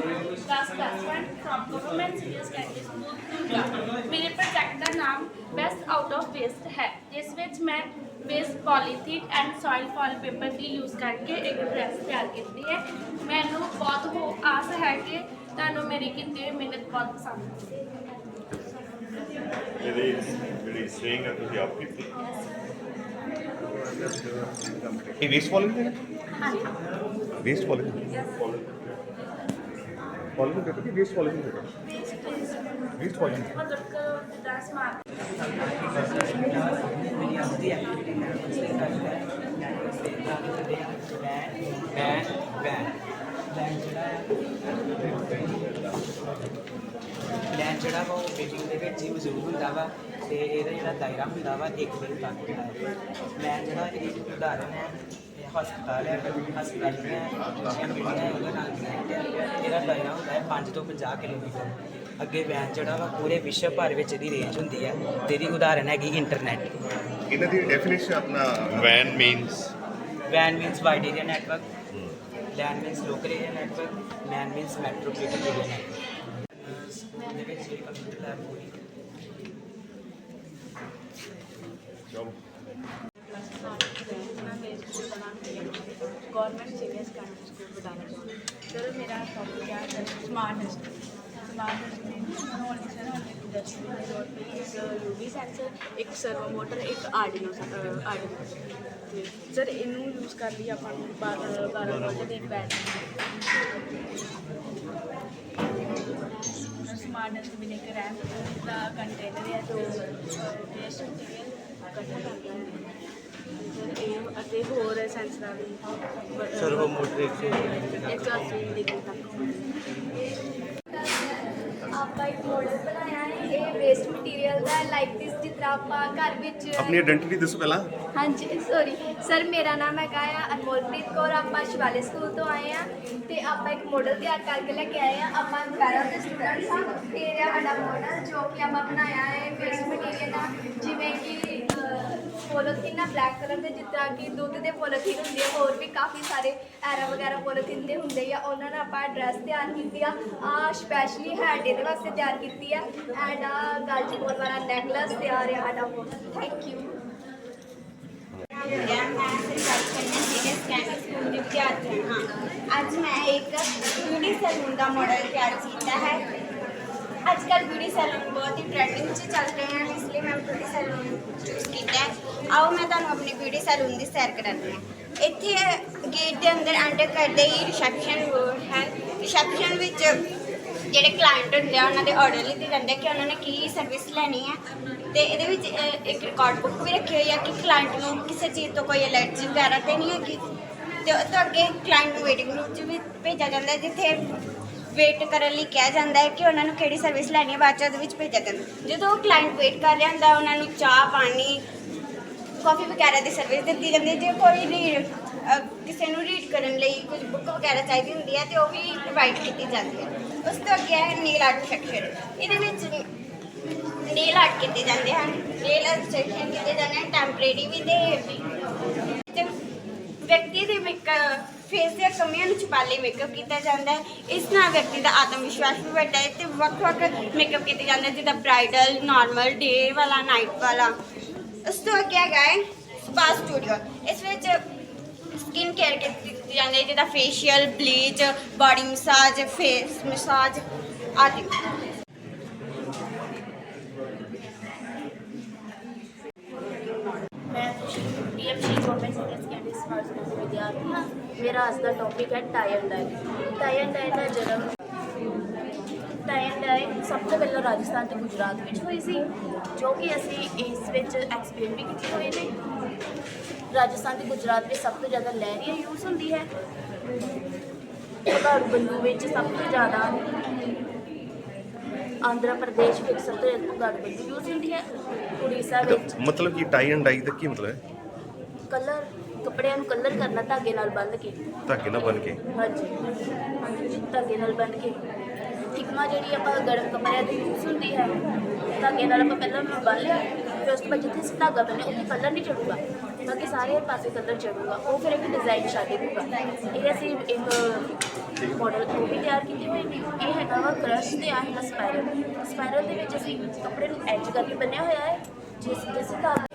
class class one from government senior secondary school Durga. ਮੇਰੇ project ਦਾ ਨਾਮ best out of waste ਹੈ ਜਿਸ ਵਿੱਚ ਮੈਂ waste polythene and soil foil paper the use ਕਰਕੇ ਇੱਕ ਡਰੈਸ ਤਿਆਰ ਕੀਤੀ ਹੈ ਮੈਨੂੰ ਬਹੁਤ ਹੋ ਆਸ ਹੈ ਕਿ ਤੁਹਾਨੂੰ ਮੇਰੀ ਕੀਤੀ ਹੋਈ ਮਿਹਨਤ ਬਹੁਤ ਪਸੰਦ ਆਵੇਗੀ ਇਹਦੀ ਜਿਹੜੀ ਸਵਿੰਗ ਹੈ ਤੁਸੀਂ ਆਪ ਕੀਤੀ ਇਹ ਵੇਸਟ ਪੋਲਿੰਗ ਹੈ ਹਾਂਜੀ ਵੇਸਟ ਪੋਲਿੰਗ ਪੋਲਿੰਗ ਹੈ ਕਿ ਵੇਸਟ ਪੋਲਿੰਗ ਹੈ ਵੇਸਟ ਪੋਲਿੰਗ ਮਤਲਬ ਜਿਹੜਾ ਵਾ ਉਹ ਬਿਲਡਿੰਗ ਦੇ ਵਿੱਚ ਹੀ ਮੌਜੂਦ ਹੁੰਦਾ ਵਾ ਤੇ ਇਹਦਾ ਜਿਹੜਾ ਦਾਇਰਾ ਹੁੰਦਾ ਵਾ ਇੱਕ ਦਿਨ ਤੱਕ ਹੁੰਦਾ ਹੈ ਵੈਨ ਜਿਹੜਾ ਇਹ ਉਦਾਹਰਨ ਹੈ ਹਸਪਤਾਲ ਹੈ ਹਸਪਤਾਲ ਦੀਆਂ ਬਿਲਡਿੰਗਾਂ ਹੈ, ਉਹਦੇ ਨਾਲ ਹੈ। ਇਹਦਾ ਦਾਇਰਾ ਹੁੰਦਾ ਹੈ 5 ਤੋਂ 50 ਕਿਲੋਮੀਟਰ। ਅੱਗੇ ਵੈਨ ਜਿਹੜਾ ਵਾ ਪੂਰੇ ਵਿਸ਼ਵ ਭਰ ਵਿੱਚ ਇਹਦੀ ਰੇਂਜ ਹੁੰਦੀ ਹੈ। ਤੇ ਇਹਦੀ ਉਦਾਹਰਨ ਹੈਗੀ ਇੰਟਰਨੈਟ ਇਹਨਾਂ ਦੀ ਡੈਫੀਨੇਸ਼ਨ ਆਪਣਾ? Van means? WAN means wide area network. LAN means local area network. MAN means metropolitan area network. School ਦੇ ਵਿੱਚ ਜਿਹੜੀ ਕੰਪਿਊਟਰ ਲੈਬ ਹੋਈ। ਚਲੋ। Government senior secondary school Batala ਤੋਂ। ਸਰ ਮੇਰਾ ਟੌਪਿਕ ਹੈ ਸਮਾਰਟ ਡਸਟਬਿਨ ਸਮਾਰਟ ਡਸਟਬਿਨ ਹੁਣ sir ਹੁਣ ਇੱਕ ਡਸਟਬਿਨ ਦੀ ਲੋੜ ਪਈ ਇੱਕ ਯੂਵੀ ਸੈਂਸਰ ਇੱਕ ਸਰਵੋ ਮੋਟਰ ਇੱਕ ਆਰਡੀਨੋ ਆਰਡੀਨੋ ਤੇ ਸਰ, ਇਹਨੂੰ ਯੂਜ਼ ਕਰ ਲਈ ਆਪਾਂ ਨੂੰ 12 12 ਵੋਲਟ ਦੀ ਬੈਟਰੀ ਸਮਾਰਟ ਡਸਟਬਿਨ ਇੱਕ ਰੈਂਪ ਦਾ ਕੰਟੇਨਰ ਹੈ ਜੋ ਵੇਸਟ ਮਟੀਰੀਅਲ ਇਕੱਠਾ ਕਰਦਾ ਹੈ ਇਹ ਅਤੇ ਹੋਰ ਸੈਂਸਰਾਂ ਦੀ ਸਰਵੋ ਮੋਟਰ ਇੱਕ ਅਸੀਂ ਡਿਗਰੀ ਤੱਕ ਆਪਾਂ ਇੱਕ ਮਾਡਲ ਬਣਾਇਆ ਹੈ ਇਹ ਵੇਸਟ ਮਟੀਰੀਅਲ ਦਾ ਲਾਈਕ ਦਿਸ ਤਰ੍ਹਾਂ ਆਪਾਂ ਘਰ ਵਿੱਚ ਆਪਣੀ ਆਇਡੈਂਟੀਟੀ ਦੱਸੋ ਪਹਿਲਾਂ। ਹਾਂਜੀ ਸੌਰੀ ਸਰ ਮੇਰਾ ਨਾਮ ਹੈਗਾ ਆ ਅਨਮੋਲਪ੍ਰੀਤ ਕੌਰ ਆਪਾਂ ਸ਼ਿਵਾਲੇ ਸਕੂਲ ਤੋਂ ਆਏ ਆ ਤੇ ਆਪਾਂ ਇੱਕ ਮਾਡਲ ਤਿਆਰ ਕਰਕੇ ਲੈ ਕੇ ਆਏ ਆ ਆਪਾਂ ਪੈਰਾ ਦੇ ਸਟੂਡੈਂਟ ਹਾਂ ਤੇ ਇਹ ਆ ਸਾਡਾ ਮਾਡਲ ਜੋ ਕਿ ਆਪਾਂ ਬਣਾਇਆ ਹੈ ਵੇਸਟ ਮਟੀਰੀਅਲ ਦਾ ਜਿਵੇਂ ਕਿ ਪੋਲੀਥੀਨ ਆ ਬਲੈਕ ਕਲਰ ਦੇ, ਜਿੱਦਾਂ ਕਿ ਦੁੱਧ ਦੇ ਪੋਲੀਥੀਨ ਹੁੰਦੇ ਆ, ਹੋਰ ਵੀ ਕਾਫੀ ਸਾਰੇ ਐਰਾ ਵਗੈਰਾ ਪੋਲੀਥੀਨ ਦੇ ਹੁੰਦੇ ਆ, ਉਹਨਾਂ ਨਾਲ ਆਪਾਂ ਡਰੈਸ ਤਿਆਰ ਕੀਤੀ ਆ। ਆ ਸਪੈਸ਼ਲੀ ਹੈਡ ਇਹਦੇ ਵਾਸਤੇ ਤਿਆਰ ਕੀਤੀ ਆ ਐਂਡ ਆ ਗਲ ਬੋਲ ਪਾਉਣ ਵਾਲਾ ਨੈਕਲੈਸ ਤਿਆਰ ਆ ਸਾਡਾ। ਥੈਂਕ ਯੂ ਮੈਂ ਸਰਕਾਰੀ ਕੰਨਿਆ ਸੀਨੀਅਰ ਸੈਕੰਡਰੀ ਸਕੂਲ ਦੀ ਵਿਦਿਆਰਥੀ ਹਾਂ ਅੱਜ ਮੈਂ ਇੱਕ ਯੂਨੀ ਸੈਲੂਨ ਦਾ ਮਾਡਲ ਤਿਆਰ ਕੀਤਾ ਹੈ। ਅੱਜ ਕੱਲ੍ਹ ਬਿਊਟੀ ਸੈਲੂਨ ਬਹੁਤ ਹੀ ਟ੍ਰੈਂਡਿੰਗ 'ਚ ਚੱਲ ਰਹੇ ਹਨ ਇਸ ਲਈ ਮੈਂ ਬਿਊਟੀ ਸੈਲੂਨ ਚੂਜ਼ ਕੀਤਾ ਹੈ ਆਓ ਮੈਂ ਤੁਹਾਨੂੰ ਆਪਣੀ ਬਿਊਟੀ ਸੈਲੂਨ ਦੀ ਸੈਰ ਕਰਾਉਂਦੀ ਹਾਂ ਇੱਥੇ ਗੇਟ ਦੇ ਅੰਦਰ ਐਂਟਰ ਕਰਦੇ ਹੀ ਰਿਸੈਪਸ਼ਨ ਹੈ ਰਿਸੈਪਸ਼ਨ ਵਿੱਚ ਜਿਹੜੇ ਕਲਾਇੰਟ ਹੁੰਦੇ ਆ ਉਹਨਾਂ ਦੇ ਆਰਡਰ ਲਿਖੇ ਜਾਂਦੇ ਕਿ ਉਹਨਾਂ ਨੇ ਕੀ ਸਰਵਿਸ ਲੈਣੀ ਹੈ ਤੇ ਇਹਦੇ ਵਿੱਚ ਅਹ, ਇੱਕ ਰਿਕਾਰਡ ਬੁੱਕ ਵੀ ਰੱਖੀ ਹੋਈ ਆ ਕਿ ਕਲਾਇੰਟ ਨੂੰ ਕਿਸੇ ਚੀਜ਼ ਤੋਂ ਕੋਈ ਅਲਰਜੀ ਵਗੈਰਾ ਤੇ ਨਹੀਂ ਹੈਗੀ ਤੇ ਉਹ ਤੋਂ ਅੱਗੇ ਕਲਾਇੰਟ ਨੂੰ ਵੇਟਿੰਗ ਰੂਮ 'ਚ ਵੀ ਭੇਜਿਆ ਜਾਂਦਾ ਹੈ ਜਿੱਥੇ ਵੇਟ ਕਰਨ ਲਈ ਕਿਹਾ ਜਾਂਦਾ ਹੈ ਕਿ ਉਹਨਾਂ ਨੂੰ ਕਿਹੜੀ ਸਰਵਿਸ ਲੈਣੀ ਹੈ, ਬਾਅਦ 'ਚ ਉਹਦੇ ਵਿੱਚ ਭੇਜਿਆ ਜਾਂਦਾ। ਜਦੋਂ ਕਲਾਇੰਟ ਵੇਟ ਕਰ ਰਿਹਾ ਹੁੰਦਾ, ਉਹਨਾਂ ਨੂੰ ਚਾਹ, ਪਾਣੀ ਕਾਫੀ ਵਗੈਰਾ ਦੀ ਸਰਵਿਸ ਦਿੱਤੀ ਜਾਂਦੀ ਹੈ। ਜੇ ਕੋਈ ਰੀਡ ਕਿਸੇ ਨੂੰ ਰੀਡ ਕਰਨ ਲਈ ਕੁਝ ਬੁੱਕ ਵਗੈਰਾ ਚਾਹੀਦੀ ਹੁੰਦੀ ਹੈ, ਤੇ ਉਹ ਵੀ ਪ੍ਰੋਵਾਈਡ ਕੀਤੀ ਜਾਂਦੀ ਹੈ। ਉਸ ਤੋਂ ਅੱਗੇ ਹੈ ਨੀਲ ਆਰਟ ਸੈਕਸ਼ਨ ਇਹਦੇ ਵਿੱਚ ਨੇਲ ਆਰਟ ਕੀਤੇ ਜਾਂਦੇ ਹਨ। ਨੇਲ ਆਰਟ ਸੈਕਸ਼ਨ ਕੀਤੇ ਜਾਂਦੇ ਹਨ ਟੈਂਪਰੇਰੀ ਵੀ ਤੇ ਵਿਅਕਤੀ ਦੇ ਮੇਕਅਪ ਫੇਸ ਦੀਆਂ ਕਮੀਆਂ ਨੂੰ ਛੁਪਾਉਣ ਲਈ ਮੇਕਅਪ ਕੀਤਾ ਜਾਂਦਾ ਹੈ। ਇਸ ਨਾਲ ਵਿਅਕਤੀ ਦਾ ਆਤਮ ਵਿਸ਼ਵਾਸ ਵੀ ਵੱਧਦਾ ਹੈ ਤੇ ਵੱਖ-ਵੱਖ ਮੇਕਅਪ ਕੀਤੇ ਜਾਂਦੇ ਹਨ, ਜਿੱਦਾਂ ਬ੍ਰਾਈਡਲ ਨਾਰਮਲ ਡੇ ਵਾਲਾ ਨਾਈਟ ਵਾਲਾ। ਉਸ ਤੋਂ ਅੱਗੇ ਹੈਗਾ ਹੈ ਸਪਾ ਸਟੂਡੀਓ ਇਸ ਵਿੱਚ ਸਕਿਨ ਕੇਅਰ ਕੀਤੀ ਜਾਂਦੀ ਹੈ ਜਿੱਦਾਂ facial bleach body massage face massage ਆਦਿ। ਮੈਂ ਡੀਐਫਸੀ ਗਵਰਨਮੈਂਟ ਸੀਨੀਅਰ ਦੀ ਵਿਦਿਆਰਥੀ ਹਾਂ ਮੇਰਾ ਅੱਜ ਦਾ ਟੌਪਿਕ ਹੈ tie and dye tie and dye ਦਾ ਜਨਮ ਟਾਈ ਐਂਡ ਡਾਈ ਸਭ ਤੋਂ ਪਹਿਲਾਂ ਰਾਜਸਥਾਨ ਤੇ ਗੁਜਰਾਤ ਵਿੱਚ ਹੋਈ ਸੀ ਜੋ ਕਿ ਅਸੀਂ ਇਸ ਵਿੱਚ ਐਕਸਪੀਰੀਅੰਸ ਵੀ ਕੀਤੇ ਹੋਏ ਨੇ ਰਾਜਸਥਾਨ ਤੇ ਗੁਜਰਾਤ ਵਿੱਚ ਸਭ ਤੋਂ ਜ਼ਿਆਦਾ ਲਹਿਰੀਆ ਯੂਜ਼ ਹੁੰਦੀ ਹੈ। ਘਾੜੂ ਬੰਦੂ ਵਿੱਚ ਸਭ ਤੋਂ ਜ਼ਿਆਦਾ ਆਂਧਰਾ ਪ੍ਰਦੇਸ਼ ਵਿੱਚ ਸਭ ਤੋਂ ਜ਼ਿਆਦਾ ਘਾੜੂ ਬੰਦੂ ਯੂਜ਼ ਹੁੰਦੀ ਹੈ। ਉੜੀਸਾ ਵਿੱਚ ਮਤਲਬ ਕਿ ਟਾਈ ਐਂਡ ਡਾਈ ਦਾ ਕੀ ਮਤਲਬ ਹੈ? ਕਲਰ ਕੱਪੜਿਆਂ ਨੂੰ ਕਲਰ ਕਰਨਾ ਧਾਗੇ ਨਾਲ ਬੰਨ੍ਹ ਕੇ। ਧਾਗੇ ਨਾਲ ਬਨ ਕੇ? ਹਾਂਜੀ। ਹਾਂਜੀ ਧਾਗੇ ਨਾਲ ਬੰਨ੍ਹ ਕੇ। ਟਿਕਮਾ ਜਿਹੜੀ ਆਪਾਂ ਗਰਮ ਕੱਪੜਿਆਂ ਦੀ ਯੂਜ਼ ਹੁੰਦੀ ਹੈ ਧਾਗੇ ਨਾਲ ਆਪਾਂ ਪਹਿਲਾਂ ਉਹਨੂੰ ਬੰਨ੍ਹ ਲਿਆ ਫਿਰ ਉਸ ਤੋਂ ਬਾਅਦ ਜਿੱਥੇ ਅਸੀਂ ਧਾਗਾ ਬੰਨ੍ਹਿਆ ਉੱਥੇ ਕਲਰ ਨਹੀਂ ਚੜੂਗਾ। ਬਾਕੀ ਸਾਰੇ ਪਾਸੇ ਕਲਰ ਚੜੂਗਾ। ਉਹ ਫਿਰ ਇੱਕ ਡਿਜ਼ਾਈਨ ਛੱਡ ਦੂਗਾ ਇਹ ਅਸੀਂ ਇੱਕ ਮਾਡਲ ਉਹ ਵੀ ਤਿਆਰ ਕੀਤੇ ਹੋਏ ਨੇ ਇਹ ਹੈਗਾ ਵਾ ਕ੍ਰਸ਼ ਤੇ ਆ ਹੈਗਾ ਸਪਾਇਰਲ ਸਪਾਇਰਲ ਦੇ ਵਿੱਚ ਅਸੀਂ ਕੱਪੜੇ ਨੂੰ ਐਜ ਕਰਕੇ ਬੰਨਿਆ ਹੋਇਆ ਹੈ। ਜਿਸ ਜਿਸ ਹਿਸਾਬ ਨਾਲ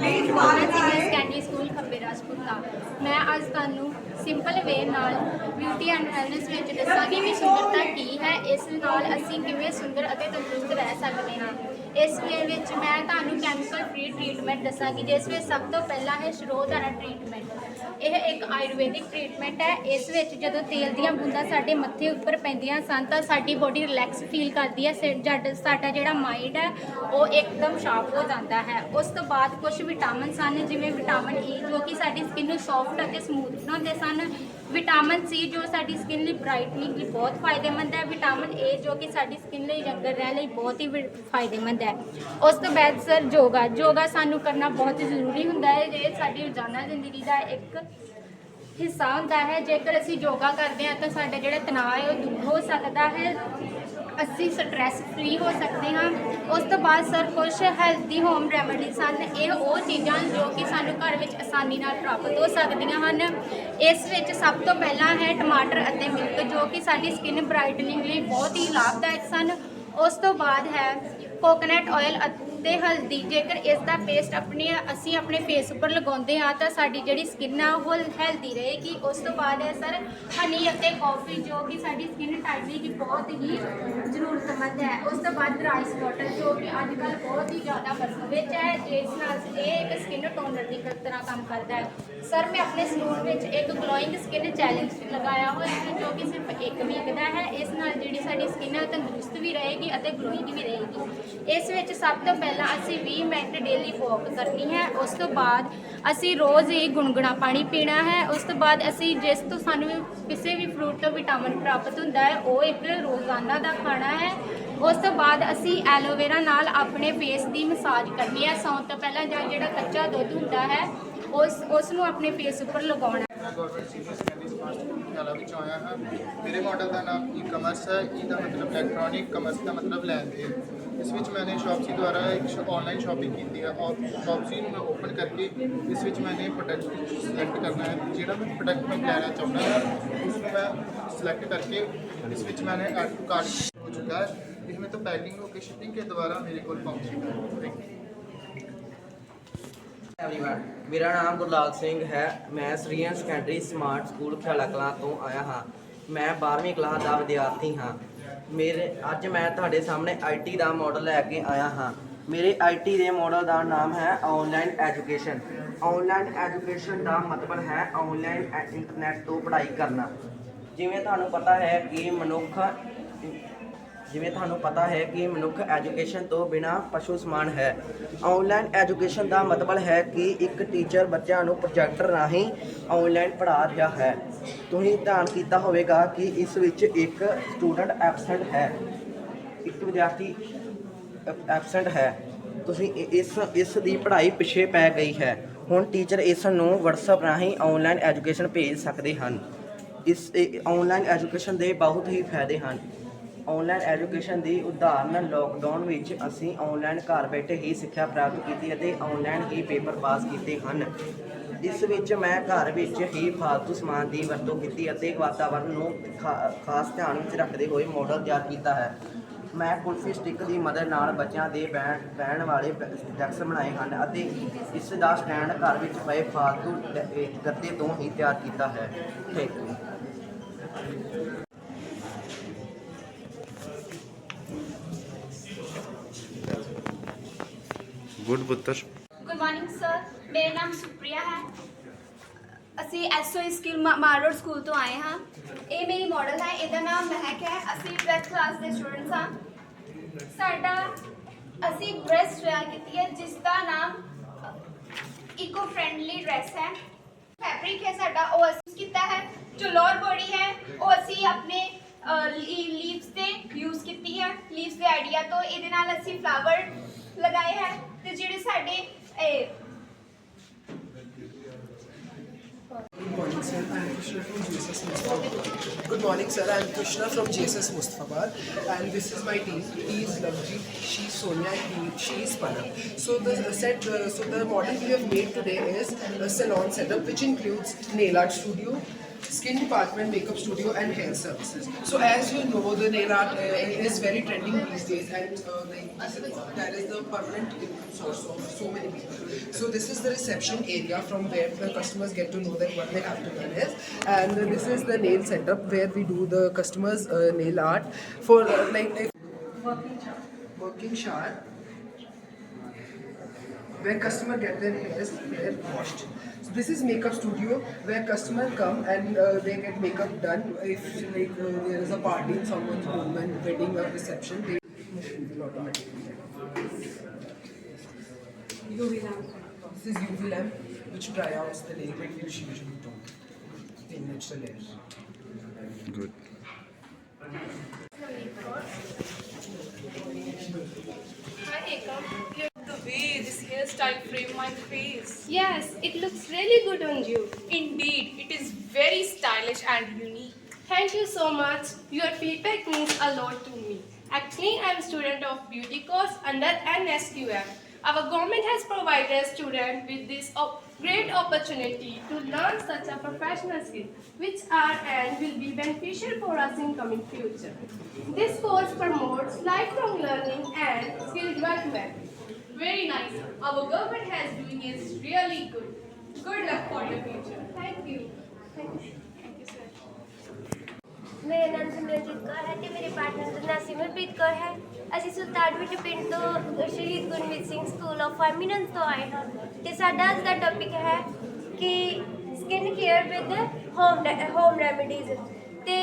ਸੀਨੀਅਰ ਸੈਕੰਡਰੀ ਸਕੂਲ ਖੱਬੇ ਰਾਜਪੂਤਾ ਮੈਂ ਅੱਜ ਤੁਹਾਨੂੰ ਸਿੰਪਲ ਵੇ ਨਾਲ ਬਿਊਟੀ ਐਂਡ ਹੈਲਨੈਸ ਵਿੱਚ ਦੱਸਾਂਗੀ ਕਿ ਸੁੰਦਰਤਾ ਕੀ ਹੈ। ਇਸ ਨਾਲ ਅਸੀਂ ਕਿਵੇਂ ਸੁੰਦਰ ਅਤੇ ਤੰਦਰੁਸਤ ਰਹਿ ਸਕਦੇ ਹਾਂ। ਇਸ ਵੇ ਵਿੱਚ ਮੈਂ ਤੁਹਾਨੂੰ ਕੈਮੀਕਲ ਫ੍ਰੀ ਟ੍ਰੀਟਮੈਂਟ ਦੱਸਾਂਗੀ, ਜਿਸ ਵਿੱਚ ਸਭ ਤੋਂ ਪਹਿਲਾਂ ਹੈ ਸ਼ਰੋਧਾਰਾ ਟ੍ਰੀਟਮੈਂਟ ਇਹ ਇੱਕ ਆਯੁਰਵੈਦਿਕ ਟ੍ਰੀਟਮੈਂਟ ਹੈ। ਇਸ ਵਿੱਚ ਜਦੋਂ ਤੇਲ ਦੀਆਂ ਬੂੰਦਾਂ ਸਾਡੇ ਮੱਥੇ ਉੱਪਰ ਪੈਂਦੀਆਂ ਸਨ, ਤਾਂ ਸਾਡੀ ਬੋਡੀ ਰਿਲੈਕਸ ਫੀਲ ਕਰਦੀ ਹੈ। ਸਿਰ ਸਾਡਾ ਜਿਹੜਾ ਮਾਈਂਡ ਹੈ, ਉਹ ਇੱਕਦਮ ਸ਼ਾਰਪ ਹੋ ਜਾਂਦਾ ਹੈ। ਉਸ ਤੋਂ ਬਾਅਦ ਕੁਝ ਵਿਟਾਮਿਨ ਸਨ, ਜਿਵੇਂ ਵਿਟਾਮਿਨ ਈ e, ਜੋ ਕਿ ਸਾਡੀ ਸਕਿਨ ਨੂੰ ਸੌਫਟ ਅਤੇ ਸਮੂਥ ਬਣਾਉਂਦੇ ਸਨ। ਵਿਟਾਮਿਨ ਸੀ ਜੋ ਸਾਡੀ ਸਕਿਨ ਲਈ ਬ੍ਰਾਈਟਨਿੰਗ ਲਈ ਬਹੁਤ ਫਾਇਦੇਮੰਦ ਹੈ। ਵਿਟਾਮਿਨ ਏ ਜੋ ਕਿ ਸਾਡੀ ਸਕਿਨ ਲਈ ਯੰਗਰ ਰਹਿਣ ਲਈ ਬਹੁਤ ਹੀ ਵਿ- ਫਾਇਦੇਮੰਦ ਹੈ। ਉਸ ਤੋਂ ਬਾਅਦ ਸਰ ਯੋਗਾ। ਯੋਗਾ ਸਾਨੂੰ ਕਰਨਾ ਬਹੁਤ ਜ਼ਰੂਰੀ ਹੁੰਦਾ ਹੈ। ਇਹ ਸਾਡੀ ਰੋਜ਼ਾਨਾ ਜ਼ਿੰਦਗੀ ਦਾ ਇੱਕ ਹਿੱਸਾ ਹੁੰਦਾ ਹੈ। ਜੇਕਰ ਅਸੀਂ ਯੋਗਾ ਕਰਦੇ ਹਾਂ ਤਾਂ ਸਾਡਾ ਜਿਹੜਾ ਤਣਾਅ ਹੈ, ਉਹ ਦੂਰ ਹੋ ਸਕਦਾ ਹੈ। ਅਸੀਂ ਸਟ੍ਰੈਸ ਫ੍ਰੀ ਹੋ ਸਕਦੇ ਹਾਂ। ਉਸ ਤੋਂ ਬਾਅਦ ਸਰ ਕੁਝ ਹੈਲਦੀ ਹੋਮ ਰੈਮਡੀਜ਼ ਹਨ। ਇਹ ਉਹ ਚੀਜ਼ਾਂ ਜੋ ਕਿ ਸਾਨੂੰ ਘਰ ਵਿੱਚ ਆਸਾਨੀ ਨਾਲ ਪ੍ਰਾਪਤ ਹੋ ਸਕਦੀਆਂ ਹਨ। ਇਸ ਵਿੱਚ ਸਭ ਤੋਂ ਪਹਿਲਾਂ ਹੈ ਟਮਾਟਰ ਅਤੇ ਮਿਲਕ, ਜੋ ਕਿ ਸਾਡੀ ਸਕਿਨ ਬ੍ਰਾਈਟਨਿੰਗ ਲਈ ਬਹੁਤ ਹੀ ਲਾਭਦਾਇਕ ਸਨ। ਉਸ ਤੋਂ ਬਾਅਦ ਹੈ ਕੋਕੋਨਟ ਆਇਲ ਅਤੇ ਹਲਦੀ, ਜੇਕਰ ਇਸ ਦਾ ਪੇਸਟ ਆਪਣੇ, ਅਸੀਂ ਆਪਣੇ ਫੇਸ ਉੱਪਰ ਲਗਾਉਂਦੇ ਹਾਂ, ਤਾਂ ਸਾਡੀ ਜਿਹੜੀ ਸਕਿਨ ਆ, ਉਹ ਹੈਲਦੀ ਰਹੇਗੀ। ਉਸ ਤੋਂ ਬਾਅਦ ਹੈ ਸਰ ਹਨੀ ਅਤੇ ਕਾਫੀ ਜੋ ਕਿ ਸਾਡੀ ਸਕਿਨ ਟਾਈਪ ਲਈ ਬਹੁਤ ਹੀ ਜ਼ਰੂਰਤਮੰਦ ਹੈ। ਉਸ ਤੋਂ ਬਾਅਦ ਰਾਈਸ ਵਾਟਰ ਜੋ ਕਿ ਅੱਜ ਕੱਲ੍ਹ ਬਹੁਤ ਹੀ ਜ਼ਿਆਦਾ ਵਰਤੋਂ ਵਿੱਚ ਹੈ, ਜਿਸ ਨਾਲ ਇਹ ਇੱਕ ਸਕਿਨ ਟੋਨਰ ਦੀ ਤਰ੍ਹਾਂ ਕੰਮ ਕਰਦਾ ਹੈ। ਸਰ ਮੈਂ ਆਪਣੇ ਸਲੂਨ ਵਿੱਚ ਇੱਕ ਗਲੋਇੰਗ ਸਕਿਨ ਚੈਲੰਜ ਲਗਾਇਆ ਹੋਇਆ ਹੈ, ਜੋ ਕਿ ਸਿਰਫ ਇੱਕ ਵੀਕ ਦਾ ਹੈ। ਇਸ ਨਾਲ ਜਿਹੜੀ ਸਾਡੀ ਸਕਿਨ ਹੈ ਉਹ ਤੰਦਰੁਸਤ ਵੀ ਰਹੇਗੀ ਅਤੇ ਗਲੋਇੰਗ ਵੀ ਰਹੇਗੀ। ਇਸ ਵਿੱਚ ਸਭ ਤੋਂ ਪਹਿਲਾਂ ਅਸੀਂ 20 ਮਿੰਟ ਡੇਲੀ ਵਾਕ ਕਰਨੀ ਹੈ, ਉਸ ਤੋਂ ਬਾਅਦ ਅਸੀਂ ਰੋਜ਼ ਹੀ ਗੁਨਗੁਣਾ ਪਾਣੀ ਪੀਣਾ ਹੈ, ਉਸ ਤੋਂ ਬਾਅਦ ਅਸੀਂ ਜਿਸ ਤੋਂ ਸਾਨੂੰ ਕਿਸੇ ਵੀ ਫਰੂਟ ਤੋਂ ਵਿਟਾਮਿਨ ਪ੍ਰਾਪਤ ਹੁੰਦਾ ਹੈ, ਉਹ ਇੱਕ ਰੋਜ਼ਾਨਾ ਦਾ ਖਾਣਾ ਹੈ। ਉਸ ਤੋਂ ਬਾਅਦ ਅਸੀਂ ਐਲੋਵੇਰਾ ਨਾਲ ਆਪਣੇ ਫੇਸ ਦੀ ਮਸਾਜ ਕਰਨੀ ਹੈ, ਸੌਣ ਤੋਂ ਪਹਿਲਾਂ ਜਾਂ ਜਿਹੜਾ ਕੱਚਾ ਦੁੱਧ ਹੁੰਦਾ ਹੈ ਉਸ ਉਸ ਨੂੰ ਆਪਣੇ ਫੇਸ ਉੱਪਰ ਲਗਾਉਣਾ। ਮੈਂ government senior secondary smart school Patiala ਵਿੱਚ ਆਇਆ ਹਾਂ। ਮੇਰੇ ਮਾਡਲ ਦਾ ਨਾਮ ਈ ਕਮਰਸ ਹੈ। ਈ ਦਾ ਮਤਲਬ ਇਲੈਕਟ੍ਰੋਨਿਕ ਕਮਰਸ ਦਾ ਮਤਲਬ ਲੈਣ ਦੇ ਇਸ ਵਿੱਚ ਮੈਨੇ ਸ਼ਾਪਸੀ ਦੁਆਰਾ ਇੱਕ ਆਨਲਾਈਨ ਸ਼ਾਪਿੰਗ ਕੀਤੀ ਹੈ। ਔਰ ਸ਼ਾਪਸੀ ਨੂੰ ਮੈਂ ਓਪਨ ਕਰਕੇ ਇਸ ਵਿੱਚ ਮੈਨੇ ਪ੍ਰੋਡਕਟ ਸਿਲੈਕਟ ਕਰਨਾ ਹੈ। ਜਿਹੜਾ ਮੈਂ ਪ੍ਰੋਡਕਟ ਮੈਂ ਲੈਣਾ ਚਾਹੁੰਦਾ ਹਾਂ, ਉਸ ਨੂੰ ਮੈਂ ਸਿਲੈਕਟ ਕਰਕੇ ਇਸ ਵਿੱਚ ਮੈਨੇ ਐਡ ਟੂ ਕਾਰਟ ਹੋ ਚੁੱਕਾ ਹੈ। इसमें तो पैकिंग होकर शिपिंग के द्वारा मेरे को पहुँचेगा थैंक यू ਐਵਰੀਵਨ ਮੇਰਾ ਨਾਮ ਗੁਰਲਾਲ ਸਿੰਘ ਹੈ। ਮੈਂ ਸਰੀਆਂ secondary smart school Khiala Kalan ਤੋਂ ਆਇਆ ਹਾਂ। ਮੈਂ 12ਵੀਂ ਕਲਾਸ ਦਾ ਵਿਦਿਆਰਥੀ ਹਾਂ। ਮੇਰੇ, ਅੱਜ ਮੈਂ ਤੁਹਾਡੇ ਸਾਹਮਣੇ ਆਈਟੀ ਦਾ ਮਾਡਲ ਲੈ ਕੇ ਆਇਆ ਹਾਂ। ਮੇਰੇ ਆਈਟੀ ਦੇ ਮਾਡਲ ਦਾ ਨਾਮ ਹੈ ਆਨਲਾਈਨ ਐਜੂਕੇਸ਼ਨ ਆਨਲਾਈਨ ਐਜੂਕੇਸ਼ਨ ਦਾ ਮਤਲਬ ਹੈ ਆਨਲਾਈਨ ਇੰਟਰਨੈਟ ਤੋਂ ਪੜ੍ਹਾਈ ਕਰਨਾ। ਜਿਵੇਂ ਤੁਹਾਨੂੰ ਪਤਾ ਹੈ ਕਿ ਮਨੁੱਖ ਜਿਵੇਂ ਤੁਹਾਨੂੰ ਪਤਾ ਹੈ ਕਿ ਮਨੁੱਖ ਐਜੂਕੇਸ਼ਨ ਤੋਂ ਬਿਨਾ ਪਸ਼ੂ ਸਮਾਨ ਹੈ। ਆਨਲਾਈਨ ਐਜੂਕੇਸ਼ਨ ਦਾ ਮਤਲਬ ਹੈ ਕਿ ਇੱਕ ਟੀਚਰ ਬੱਚਿਆਂ ਨੂੰ ਪ੍ਰੋਜੈਕਟਰ ਰਾਹੀਂ ਆਨਲਾਈਨ ਪੜ੍ਹਾ ਰਿਹਾ ਹੈ। ਤੁਸੀਂ ਧਿਆਨ ਕੀਤਾ ਹੋਵੇਗਾ ਕਿ ਇਸ ਵਿੱਚ ਇੱਕ ਸਟੂਡੈਂਟ ਐਬਸੈਂਟ ਹੈ। ਇੱਕ ਵਿਦਿਆਰਥੀ ਐਬਸੈਂਟ ਹੈ। ਤੁਸੀਂ ਇਸ ਇਸ ਦੀ ਪੜ੍ਹਾਈ ਪਿੱਛੇ ਪੈ ਗਈ ਹੈ। ਹੁਣ ਟੀਚਰ ਇਸ ਨੂੰ WhatsApp ਰਾਹੀਂ ਆਨਲਾਈਨ ਐਜੂਕੇਸ਼ਨ ਭੇਜ ਸਕਦੇ ਹਨ। ਇਸ ਆਨਲਾਈਨ ਐਜੂਕੇਸ਼ਨ ਦੇ ਬਹੁਤ ਹੀ ਫਾਇਦੇ ਹਨ। ਆਨਲਾਈਨ ਐਜੂਕੇਸ਼ਨ ਦੀ ਉਦਾਹਰਨ ਲੋਕਡਾਊਨ ਵਿੱਚ ਅਸੀਂ ਆਨਲਾਈਨ ਘਰ ਬੈਠੇ ਹੀ ਸਿੱਖਿਆ ਪ੍ਰਾਪਤ ਕੀਤੀ ਅਤੇ ਆਨਲਾਈਨ ਹੀ ਪੇਪਰ ਪਾਸ ਕੀਤੇ ਹਨ। ਇਸ ਵਿੱਚ ਮੈਂ ਘਰ ਵਿੱਚ ਹੀ ਫਾਲਤੂ ਸਮਾਨ ਦੀ ਵਰਤੋਂ ਕੀਤੀ ਅਤੇ ਵਾਤਾਵਰਣ ਨੂੰ ਖਾ- ਖਾਸ ਧਿਆਨ ਵਿੱਚ ਰੱਖਦੇ ਹੋਏ ਮਾਡਲ ਤਿਆਰ ਕੀਤਾ ਹੈ। ਮੈਂ ਕੁਲਫੀ ਸਟਿੱਕ ਦੀ ਮਦਦ ਨਾਲ ਬੱਚਿਆਂ ਦੇ ਬਹਿਣ ਬਹਿਣ ਵਾਲੇ ਡੈਕਸ ਬਣਾਏ ਹਨ ਅਤੇ ਇਸ ਦਾ ਸਟੈਂਡ ਘਰ ਵਿੱਚ ਪਏ ਫਾਲਤੂ ਗੱਦੇ ਤੋਂ ਹੀ ਤਿਆਰ ਕੀਤਾ ਹੈ। ਥੈਂਕ ਯੂ ਗੁੱਡ ਪੁੱਤਰ। ਗੁੱਡ ਮਾਰਨਿੰਗ ਸਰ ਮੇਰਾ ਨਾਮ ਸੁਪ੍ਰਿਆ ਹੈ। ਅਸੀਂ ਐਸਓ ਸਕਿੱਲ ਮਾਰੋਡ ਸਕੂਲ ਤੋਂ ਆਏ ਹਾਂ। ਇਹ ਮੇਰੀ ਮਾਡਲ ਹੈ, ਇਹਦਾ ਨਾਮ ਮਹਿਕ ਹੈ। ਅਸੀਂ 12th ਕਲਾਸ ਦੇ ਸਟੂਡੈਂਟਸ ਹਾਂ। ਸਾਡਾ, ਅਸੀਂ ਡਰੈਸ ਤਿਆਰ ਕੀਤੀ ਹੈ, ਜਿਸ ਦਾ ਨਾਮ ਇਕੋ ਫ੍ਰੈਂਡਲੀ ਡਰੈਸ ਹੈ। ਫੈਬਰਿਕ ਹੈ ਸਾਡਾ, ਉਹ ਅਸੀਂ ਕੀਤਾ ਹੈ। ਜੋ ਲੋਅਰ ਬੋਡੀ ਹੈ, ਉਹ ਅਸੀਂ ਆਪਣੇ ਲੀਵਸ ਤੇ ਯੂਜ਼ ਕੀਤੀ ਹੈ। ਲੀਵਸ ਦੇ ਆਈਡੀਆ ਤੋਂ, ਇਹਦੇ ਨਾਲ ਅਸੀਂ ਫਲਾਵਰ ਲਗਾਏ ਹੈ ਤੇ ਜਿਹੜੇ ਸਾਡੇ ਇਹ Good morning, sir. I am Krishna from JSS Mustafabad. Good morning, sir. I am Krishna from JSS Mustafabad, and this is my team. He is Lovejeet, she is Sonia, and he, she is Panam. So the uh, set, uh, so the model we have made today is a salon setup, which includes nail art studio, skin department, makeup studio, and hair services. So as you know, the nail art uh, is very trending these days, and uh, like, that is the permanent source of so many people. So this is the reception area from where the customers get to know that what their afternoon is, and this is the nail setup where we do the customers' uh, nail art for uh, like if working shower where customer get their hairs hair washed. So this is makeup studio where customer come and uh, they get makeup done. If like uh, there is a party in someone's home and wedding or reception, they machine will automatically. UV lamp. This is UV lamp which dry out the nail but which usually don't in natural air. Good. Hi Ekam, you the way hairstyle frame my face. Yes, it looks really good on you. Indeed, it is very stylish and unique. Thank you so much. Your feedback means a lot to me. Actually, I am a student of beauty course under NSQM. Our government has provided students with this great opportunity to learn such a professional skill, which are and will be beneficial for us in coming future. This course promotes lifelong learning and skill development. Very nice. Our government has doing is really good. Good luck for your future. Thank you. Thank you. ਮੇਰਾ ਨਾਮ ਸਿਮਰਜੀਤ ਕੌਰ ਹੈ ਤੇ ਮੇਰੇ partner ਦਾ ਨਾਮ ਸਿਮਰਪ੍ਰੀਤ ਕੌਰ ਹੈ ਅਸੀਂ ਸੁਲਤਾਨਪੁਰ ਪਿੰਡ ਤੋਂ Shaheed Gurmeet Singh school of eminence ਤੋਂ ਆਏ ਹਾਂ ਤੇ ਸਾਡਾ ਅੱਜ ਦਾ ਟੌਪਿਕ ਹੈ ਕਿ skin care with home home remedies ਤੇ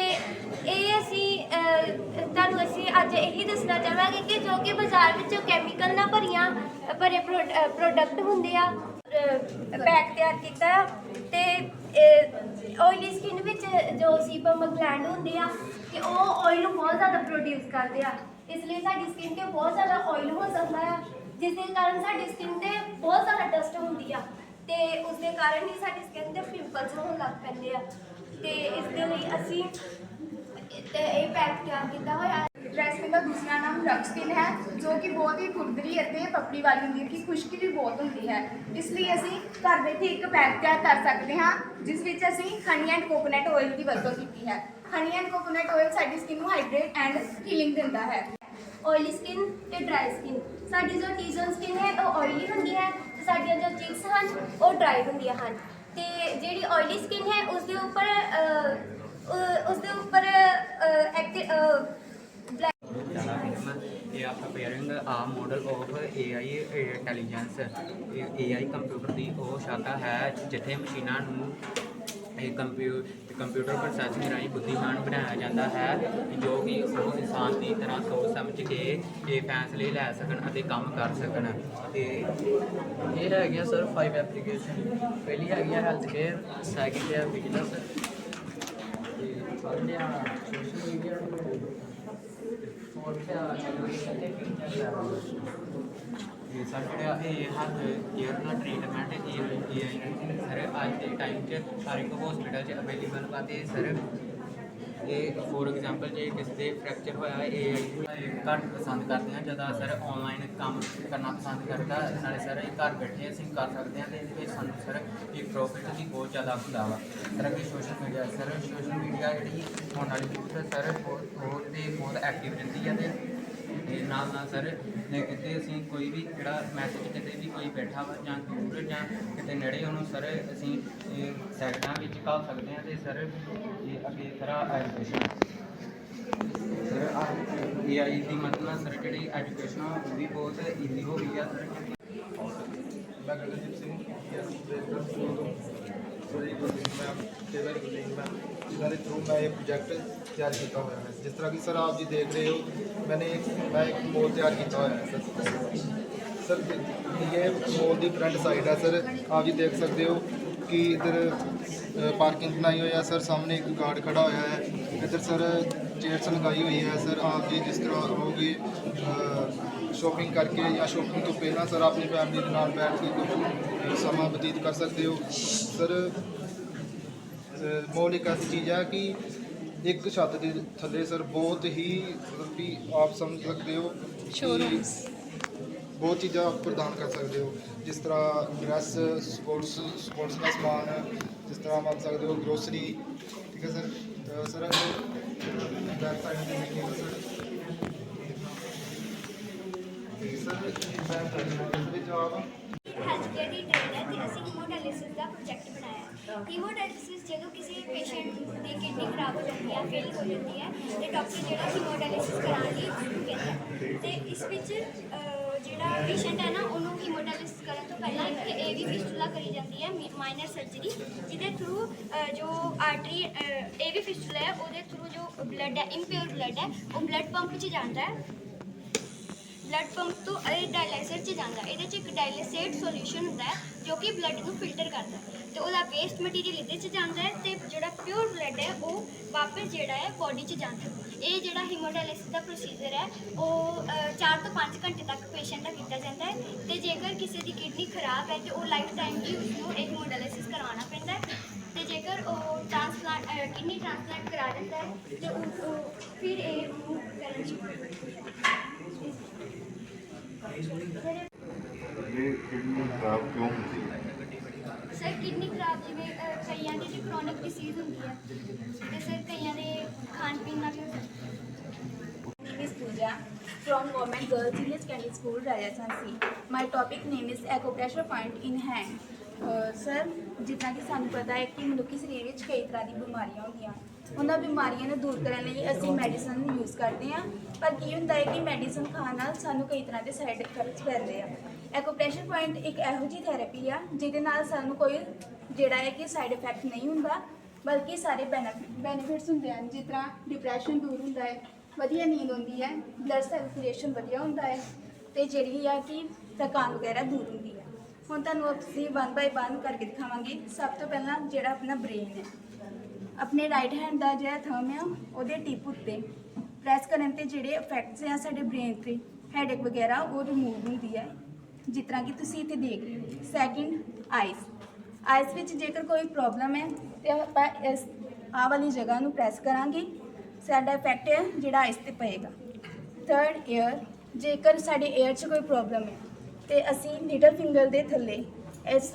ਇਹ ਅਸੀਂ ਅਹ, ਤੁਹਾਨੂੰ ਅਸੀਂ ਅੱਜ ਇਹੀ ਦੱਸਣਾ ਚਾਹਾਂਗੇ ਕਿ ਜੋ ਕਿ ਬਾਜ਼ਾਰ ਵਿੱਚੋਂ ਕੈਮੀਕਲ ਨਾਲ ਭਰੀਆਂ ਭਰੇ ਪ੍ਰੋਡਕਟ ਹੁੰਦੇ ਆ ਪੈਕ ਤਿਆਰ ਕੀਤਾ ਆ ਤੇ ਓਇਲੀ ਸਕਿਨ ਵਿੱਚ ਜੋ ਸੀਬਮ ਗਲੈਂਡ ਹੁੰਦੇ ਆ ਕਿ ਉਹ ਓਇਲ ਨੂੰ ਬਹੁਤ ਜ਼ਿਆਦਾ ਪ੍ਰੋਡਿਊਸ ਕਰਦੇ ਆ। ਇਸ ਲਈ ਸਾਡੀ ਸਕਿਨ ਤੇ ਬਹੁਤ ਜ਼ਿਆਦਾ ਓਇਲ ਹੋ ਜਾਂਦਾ ਆ ਜਿਸ ਦੇ ਕਾਰਨ ਸਾਡੀ ਸਕਿਨ ਤੇ ਬਹੁਤ ਜ਼ਿਆਦਾ ਡਸਟ ਹੁੰਦੀ ਆ ਤੇ ਉਸ ਦੇ ਕਾਰਨ ਹੀ ਸਾਡੀ ਸਕਿਨ ਤੇ ਪਿੰਪਲਸ ਹੋਣ ਲੱਗ ਪੈਂਦੇ ਆ। ਤੇ ਇਸ ਦੇ ਲਈ ਅਸੀਂ ਤੇ ਇਹ ਪੈਕ ਤਿਆਰ ਕੀਤਾ ਹੋਇਆ ਡਰੈਸ ਦਾ ਦੂਸਰਾ ਨਾਮ ਰਕ ਸਕਿਨ ਹੈ ਜੋ ਕਿ ਬਹੁਤ ਹੀ ਖੁਰਦਰੀ ਅਤੇ ਪਪੜੀ ਵਾਲੀ ਹੁੰਦੀ ਹੈ ਕਿ ਖੁਸ਼ਕੀ ਵੀ ਬਹੁਤ ਹੁੰਦੀ ਹੈ। ਇਸ ਲਈ ਅਸੀਂ ਘਰ ਬੈਠੇ ਇੱਕ ਪੈਕ ਤਿਆਰ ਕਰ ਸਕਦੇ ਹਾਂ ਜਿਸ ਵਿੱਚ ਅਸੀਂ ਹਨੀ ਐਂਡ ਕੋਕੋਨਟ ਆਇਲ ਦੀ ਵਰਤੋਂ ਕੀਤੀ ਹੈ। ਹਨੀ ਐਂਡ ਕੋਕੋਨਟ ਆਇਲ ਸਾਡੀ ਸਕਿਨ ਨੂੰ ਹਾਈਡਰੇਟ ਐਂਡ ਹੀਲਿੰਗ ਦਿੰਦਾ ਹੈ। ਆਇਲੀ ਸਕਿਨ ਤੇ ਡਰਾਈ ਸਕਿਨ ਸਾਡੀ ਜੋ ਟੀ-ਜ਼ੋਨ ਸਕਿਨ ਹੈ ਉਹ ਆਇਲੀ ਹੁੰਦੀ ਹੈ ਤੇ ਸਾਡੀਆਂ ਜੋ ਚੀਕਸ ਹਨ ਉਹ ਡਰਾਈ ਹੁੰਦੀਆਂ ਹਨ। ਤੇ ਜਿਹੜੀ ਆਇਲੀ ਸਕਿਨ ਹੈ ਉਸ ਦੇ ਉੱਪਰ ਉਸ ਦੇ ਉੱਪਰ ये आपका AI ਕੰਪਿਊਟਰ ਦੀ ਉਹ ਸ਼ਾਖਾ ਹੈ, ਜਿੱਥੇ ਮਸ਼ੀਨਾਂ ਨੂੰ ਇਹ ਕੰਪਿਊ ਕੰਪਿਊਟਰ ਪ੍ਰੋਸੈਸਿੰਗ ਰਾਹੀਂ ਬੁੱਧੀਮਾਨ ਬਣਾਇਆ ਜਾਂਦਾ ਹੈ, ਜੋ ਕਿ ਉਹ ਇਨਸਾਨ ਦੀ ਤਰ੍ਹਾਂ ਸੋਚ ਸਮਝ ਕੇ ਇਹ ਫੈਸਲੇ ਲੈ ਸਕਣ ਅਤੇ ਕੰਮ ਕਰ ਸਕਣ। ਤੇ ਇਹ ਹੈਗੀਆਂ ਸਰ ਫਾਈਵ ਐਪਲੀਕੇਸ਼ਨ ਪਹਿਲੀ ਹੈਗੀ ਹੈ ਹੈਲਥ ਕੇਅਰ ਸੈਕਿੰਡ ਹੈ ਬਿਜ਼ਨਸ ਤੇ ਥਰਡ ਹੈ ਸੋਸ਼ਲ ਮੀਡੀਆ ਫੋਰਥ ਹੈ ਐਜੂਕੇਸ਼ਨ ਇਹ ਸਰ ਜਿਹੜਾ ਇਹ ਹੱਥ ਕੇਅਰ ਦਾ ਟ੍ਰੀਟਮੈਂਟ ਇਹ ਇਹ ਸਰ, ਅੱਜ ਦੇ ਟਾਈਮ 'ਚ ਹਰ ਇੱਕ ਹਸਪੀਟਲ 'ਚ ਅਵੇਲੇਬਲ ਵਾ ਤੇ ਸਰ, ਇਹ ਫੋਰ ਐਗਜ਼ਾਮਪਲ ਜੇ ਕਿਸੇ ਦੇ ਫ੍ਰੈਕਚਰ ਹੋਇਆ, ਇਹ ਘੱਟ ਪਸੰਦ ਕਰਦੇ ਹਾਂ ਜਦੋਂ ਸਰ ਆਨਲਾਈਨ ਕੰਮ ਕਰਨਾ ਪਸੰਦ ਕਰਦਾ, ਨਾਲੇ ਸਰ ਇਹ ਘਰ ਬੈਠੇ ਅਸੀਂ ਕਰ ਸਕਦੇ ਹਾਂ ਤੇ ਇਹਦੇ ਵਿੱਚ ਸਾਨੂੰ ਸਰ ਇਹ ਪ੍ਰੋਫਿਟ ਵੀ ਬਹੁਤ ਜ਼ਿਆਦਾ ਹੁੰਦਾ ਵਾ। ਸਰ, ਅੱਗੇ social media sir social media ਜਿਹੜੀ ਹੁਣ ਵਾਲੀ ਯੂਥ ਸਰ ਉਹ ਬਹੁਤ ਤੇ ਬਹੁਤ ਐਕਟਿਵ ਰਹਿੰਦੀ ਹੈ ਤੇ ਤੇ ਨਾਲ ਨਾਲ ਸਰ ਨੇ ਕਿਤੇ ਅਸੀਂ ਕੋਈ ਵੀ ਜਿਹੜਾ ਮੈਸੇਜ ਕਿਤੇ ਵੀ ਕੋਈ ਬੈਠਾ ਵਾ ਜਾਂ ਦੂਰ ਜਾਂ ਕਿਤੇ ਨੇੜੇ ਉਹਨੂੰ ਸਰ, ਅਸੀਂ ਸੈਕਟਾਂ ਵਿੱਚ ਘੱਲ ਸਕਦੇ ਹਾਂ ਤੇ ਸਰ, ਇਹ ਅੱਗੇ ਤਰ੍ਹਾਂ ਐਜੂਕੇਸ਼ਨ ਸਰ ਏਆਈ ਦੀ ਮਦਦ ਨਾਲ ਸਰ, ਜਿਹੜੀ ਐਜੂਕੇਸ਼ਨ ਆ, ਉਹ ਵੀ ਬਹੁਤ ਈਜ਼ੀ ਹੋ ਗਈ ਆ। ਸਰ ਮੈਂ ਗਗਨਦੀਪ ਸਿੰਘ ਯੈਸ breaker school sorry Gurdeep ma'am tailor Gurdeep ma'am ਜਿਨ੍ਹਾਂ ਦੇ ਥਰੂ ਮੈਂ ਇਹ ਪ੍ਰੋਜੈਕਟ ਤਿਆਰ ਕੀਤਾ ਹੋਇਆ ਹੈ। ਜਿਸ ਤਰ੍ਹਾਂ ਕਿ ਸਰ ਆਪ ਜੀ ਦੇਖ ਰਹੇ ਹੋ, ਮੈਨੇ ਮੈਂ ਇੱਕ ਮੋਲ ਤਿਆਰ ਕੀਤਾ ਹੋਇਆ ਹੈ। ਸਰ ਸਰ ਇਹ ਮੋਲ ਦੀ ਫਰੰਟ ਸਾਈਡ ਹੈ ਸਰ। ਆਪ ਜੀ ਦੇਖ ਸਕਦੇ ਹੋ ਕਿ ਇਧਰ ਪਾਰਕਿੰਗ ਬਣਾਈ ਹੋਈ ਹੈ ਸਰ। ਸਾਹਮਣੇ ਇੱਕ ਗਾਰਡ ਖੜਾ ਹੋਇਆ ਹੈ। ਇਧਰ ਸਰ ਚੇਅਰਸ ਲਗਾਈ ਹੋਈ ਹੈ ਸਰ। ਆਪ ਜੀ ਜਿਸ ਤਰ੍ਹਾਂ ਹੋਗੇ ਸ਼ੋਪਿੰਗ ਕਰਕੇ ਜਾਂ ਸ਼ੋਪਿੰਗ ਤੋਂ ਪਹਿਲਾਂ ਸਰ, ਆਪਣੀ ਫੈਮਿਲੀ ਦੇ ਨਾਲ ਬੈਠ ਕੇ ਕੁਝ ਸਮਾਂ ਬਤੀਤ ਕਰ ਸਕਦੇ ਹੋ। ਸਰ ਮੋਲ ਇੱਕ ਐਸੀ ਚੀਜ਼ ਹੈ ਕਿ ਇੱਕ ਛੱਤ ਦੇ ਥੱਲੇ ਸਰ ਬਹੁਤ ਹੀ ਮਤਲਬ ਕਿ ਆਪ ਸਮਝ ਸਕਦੇ ਹੋ ਕਿ ਬਹੁਤ ਚੀਜ਼ਾਂ ਆਪ ਪ੍ਰਦਾਨ ਕਰ ਸਕਦੇ ਹੋ। ਜਿਸ ਤਰ੍ਹਾਂ ਡਰੈਸ ਸਪੋਰਟਸ ਸਪੋਰਟਸ ਦਾ ਸਮਾਨ ਜਿਸ ਤਰ੍ਹਾਂ ਮੰਨ ਸਕਦੇ ਹੋ ਗਰੋਸਰੀ ਠੀਕ ਹੈ ਸਰ? ਅਹ ਸਰ ਬੈਕ ਸਾਈਡ ਤੇ ਦੇਖੀਏ ਸਰ। ਤੇ ਸਰ ਸਾਈਡ ਦੇ ਜਵਾਬ ਹੈਲਥ ਕੇਅਰ ਦੀ ਟ੍ਰੇਡ ਹੈ ਤੇ ਅਸੀਂ ਹੀਮੋਡਾਇਲਿਸਿਸ ਦਾ ਪ੍ਰੋਜੈਕਟ ਬਣਾਇਆ ਹੀਮੋਡਾਇਲਿਸਿਸ ਜਦੋਂ ਕਿਸੇ ਪੇਸ਼ੈਂਟ ਦੀ ਕਿਡਨੀ ਖਰਾਬ ਹੋ ਜਾਂਦੀ ਹੈ ਫੇਲ ਹੋ ਜਾਂਦੀ ਹੈ ਤੇ ਡਾਕਟਰ ਜਿਹੜਾ ਹੀਮੋਡਾਇਲਿਸਿਸ ਕਰਾਉਣ ਲਈ ਉਹਨੂੰ ਕਹਿੰਦਾ ਹੈ। ਤੇ ਇਸ ਵਿੱਚ ਅਹ, ਜਿਹੜਾ ਪੇਸ਼ੈਂਟ ਹੈ ਨਾ ਉਹਨੂੰ ਹੀਮੋਡਾਇਲਿਸਿਸ ਕਰਨ ਤੋਂ ਪਹਿਲਾਂ ਇੱਕ ਏਵੀ ਫਿਸਟੂਲਾ ਕਰੀ ਜਾਂਦੀ ਹੈ ਮਾਈਨਰ ਸਰਜਰੀ ਜਿਹਦੇ ਥਰੂ ਜੋ ਆਰਟਰੀ ਏਵੀ ਫਿਸਟੂਲਾ ਹੈ ਉਹਦੇ ਥਰੂ ਜੋ ਬਲੱਡ ਹੈ ਇੰਪਿਓਰ ਬਲੱਡ ਹੈ ਉਹ ਬਲੱਡ ਪੰਪ 'ਚ ਜਾਂਦਾ ਹੈ ਬਲੱਡ ਪੰਪ ਤੋਂ ਇਹ ਡਾਇਲਾਈਜ਼ਰ 'ਚ ਜਾਂਦਾ ਇਹਦੇ 'ਚ ਇੱਕ ਡਾਇਲਾਈਸੇਟ ਸੋਲੂਸ਼ਨ ਹੁੰਦਾ ਹੈ, ਜੋ ਕਿ ਬਲੱਡ ਨੂੰ ਫਿਲਟਰ ਕਰਦਾ ਹੈ। ਤੇ ਉਹਦਾ ਵੇਸਟ ਮਟੀਰੀਅਲ ਇਹਦੇ 'ਚ ਜਾਂਦਾ ਹੈ ਤੇ ਜਿਹੜਾ ਪਿਓਰ ਬਲੱਡ ਹੈ, ਉਹ ਵਾਪਸ ਜਿਹੜਾ ਹੈ ਬੋਡੀ 'ਚ ਜਾਂਦਾ ਹੈ। ਇਹ ਜਿਹੜਾ ਹੀਮੋਡਾਇਲਿਸਿਸ ਦਾ ਪ੍ਰੋਸੀਜਰ ਹੈ, ਉਹ 4 ਤੋਂ 5 ਘੰਟੇ ਤੱਕ ਪੇਸ਼ੈਂਟ ਦਾ ਕੀਤਾ ਜਾਂਦਾ ਹੈ। ਤੇ ਜੇਕਰ ਕਿਸੇ ਦੀ ਕਿਡਨੀ ਖਰਾਬ ਹੈ ਤੇ ਉਹ ਲਾਈਫ ਟਾਈਮ ਲਈ ਉਸਨੂੰ ਇਹ ਹੀਮੋਡਾਇਲਿਸਿਸ ਕਰਵਾਉਣਾ ਪੈਂਦਾ ਹੈ। ਤੇ ਜੇਕਰ ਉਹ ਟ੍ਰਾਂਸਪਲਾਂਟ ਕਿਡਨੀ ਟ੍ਰਾਂਸਪਲਾਂਟ ਕਰਾ ਦਿੰਦਾ ਹੈ, ਤੇ ਉਹ ਫਿਰ ਇਹ ਉਹਨੂੰ ਕਰਨ ਇਹ ਕਿਡਨੀ ਖਰਾਬ ਕਿਉਂ ਹੁੰਦੀ ਹੈ ਸਰ ਕਿਡਨੀ ਖਰਾਬ ਜਿਵੇਂ ਅਹ, ਕਈਆਂ ਦੀ ਜੀ ਕ੍ਰੋਨਿਕ ਡਿਸੀਜ਼ ਹੁੰਦੀ ਹੈ ਤੇ ਸਰ ਕਈਆਂ ਦੇ ਖਾਣ ਪੀਣ ਨਾਲ ਵੀ ਹੋ ਸਕਦਾ name is Pooja from Government Girls Senior Secondary School, Rajasthan C. My topic name is acupressure point in hand. Sir, ਜਿੱਦਾਂ ਕਿ ਸਾਨੂੰ ਪਤਾ ਹੈ ਕਿ ਮਨੁੱਖੀ ਸਰੀਰ ਵਿੱਚ ਕਈ ਤਰ੍ਹਾਂ ਦੀ ਬਿਮਾਰੀਆਂ ਹੁੰਦੀਆਂ। ਉਹਨਾਂ ਬਿਮਾਰੀਆਂ ਨੂੰ ਦੂਰ ਕਰਨ ਲਈ ਅਸੀਂ ਮੈਡੀਸਨ ਯੂਜ਼ ਕਰਦੇ ਹਾਂ। ਪਰ ਕੀ ਹੁੰਦਾ ਹੈ ਕਿ ਮੈਡੀਸਨ ਖਾਣ ਨਾਲ ਸਾਨੂੰ ਕਈ ਤਰ੍ਹਾਂ ਦੇ ਸਾਈਡ ਇਫੈਕਟਸ ਪੈਂਦੇ ਆ। ਐਕੂਪ੍ਰੈਸ਼ਰ ਪੁਆਇੰਟ ਇੱਕ ਇਹੋ ਜਿਹੀ ਥੈਰੇਪੀ ਆ, ਜਿਹਦੇ ਨਾਲ ਸਾਨੂੰ ਕੋਈ ਜਿਹੜਾ ਹੈ ਕਿ ਸਾਈਡ ਇਫੈਕਟ ਨਹੀਂ ਹੁੰਦਾ, ਬਲਕਿ ਸਾਰੇ ਬੈਨੀਫਿਟਸ ਹੁੰਦੇ ਹਨ। ਜਿਸ ਤਰ੍ਹਾਂ ਡਿਪਰੈਸ਼ਨ ਦੂਰ ਹੁੰਦਾ ਹੈ, ਵਧੀਆ ਨੀਂਦ ਆਉਂਦੀ ਹੈ ਬਲੱਡ ਸਰਕੂਲੇਸ਼ਨ ਵਧੀਆ ਹੁੰਦਾ ਹੈ, ਤੇ ਜਿਹੜੀ ਆ ਕਿ ਥਕਾਨ ਵਗੈਰਾ ਦੂਰ ਹੁੰਦੀ ਹੈ। ਹੁਣ ਤੁਹਾਨੂੰ ਅਸੀਂ ਵਨ ਬਾਈ ਵਨ ਕਰਕੇ ਦਿਖਾਵਾਂਗੇ। ਸਭ ਤੋਂ ਪਹਿਲਾਂ ਜਿਹੜਾ ਆਪਣਾ ਬ੍ਰੇਨ ਹੈ। ਆਪਣੇ ਰਾਈਟ ਹੈਂਡ ਦਾ ਜਿਹੜਾ ਥੰਮ ਆ, ਉਹਦੇ ਟਿਪ ਉੱਤੇ ਪ੍ਰੈਸ ਕਰਨ ਤੇ ਜਿਹੜੇ ਇਫੈਕਟਸ ਆ ਸਾਡੇ ਬ੍ਰੇਨ ਤੇ ਹੈਡੇਕ ਵਗੈਰਾ, ਉਹ ਰਿਮੂਵ ਹੁੰਦੀ ਹੈ। ਜਿਸ ਤਰ੍ਹਾਂ ਕਿ ਤੁਸੀਂ ਇੱਥੇ ਦੇਖ ਰਹੇ ਹੋ। ਸੈਕਿੰਡ ਆਈਸ ਆਈਸ ਵਿੱਚ ਜੇਕਰ ਕੋਈ ਪ੍ਰੋਬਲਮ ਹੈ, ਤੇ ਆਪਾਂ ਇਸ ਆ ਵਾਲੀ ਜਗ੍ਹਾ ਨੂੰ ਪ੍ਰੈਸ ਕਰਾਂਗੇ। ਸਾਡਾ ਇਫੈਕਟ ਹੈ ਜਿਹੜਾ ਆਈਸ ਤੇ ਪਏਗਾ। ਥਰਡ ਏਅਰ ਜੇਕਰ ਸਾਡੇ ਏਅਰ 'ਚ ਕੋਈ ਪ੍ਰੋਬਲਮ ਹੈ ਤੇ ਅਸੀਂ ਲਿਟਲ ਫਿੰਗਰ ਦੇ ਥੱਲੇ ਇਸ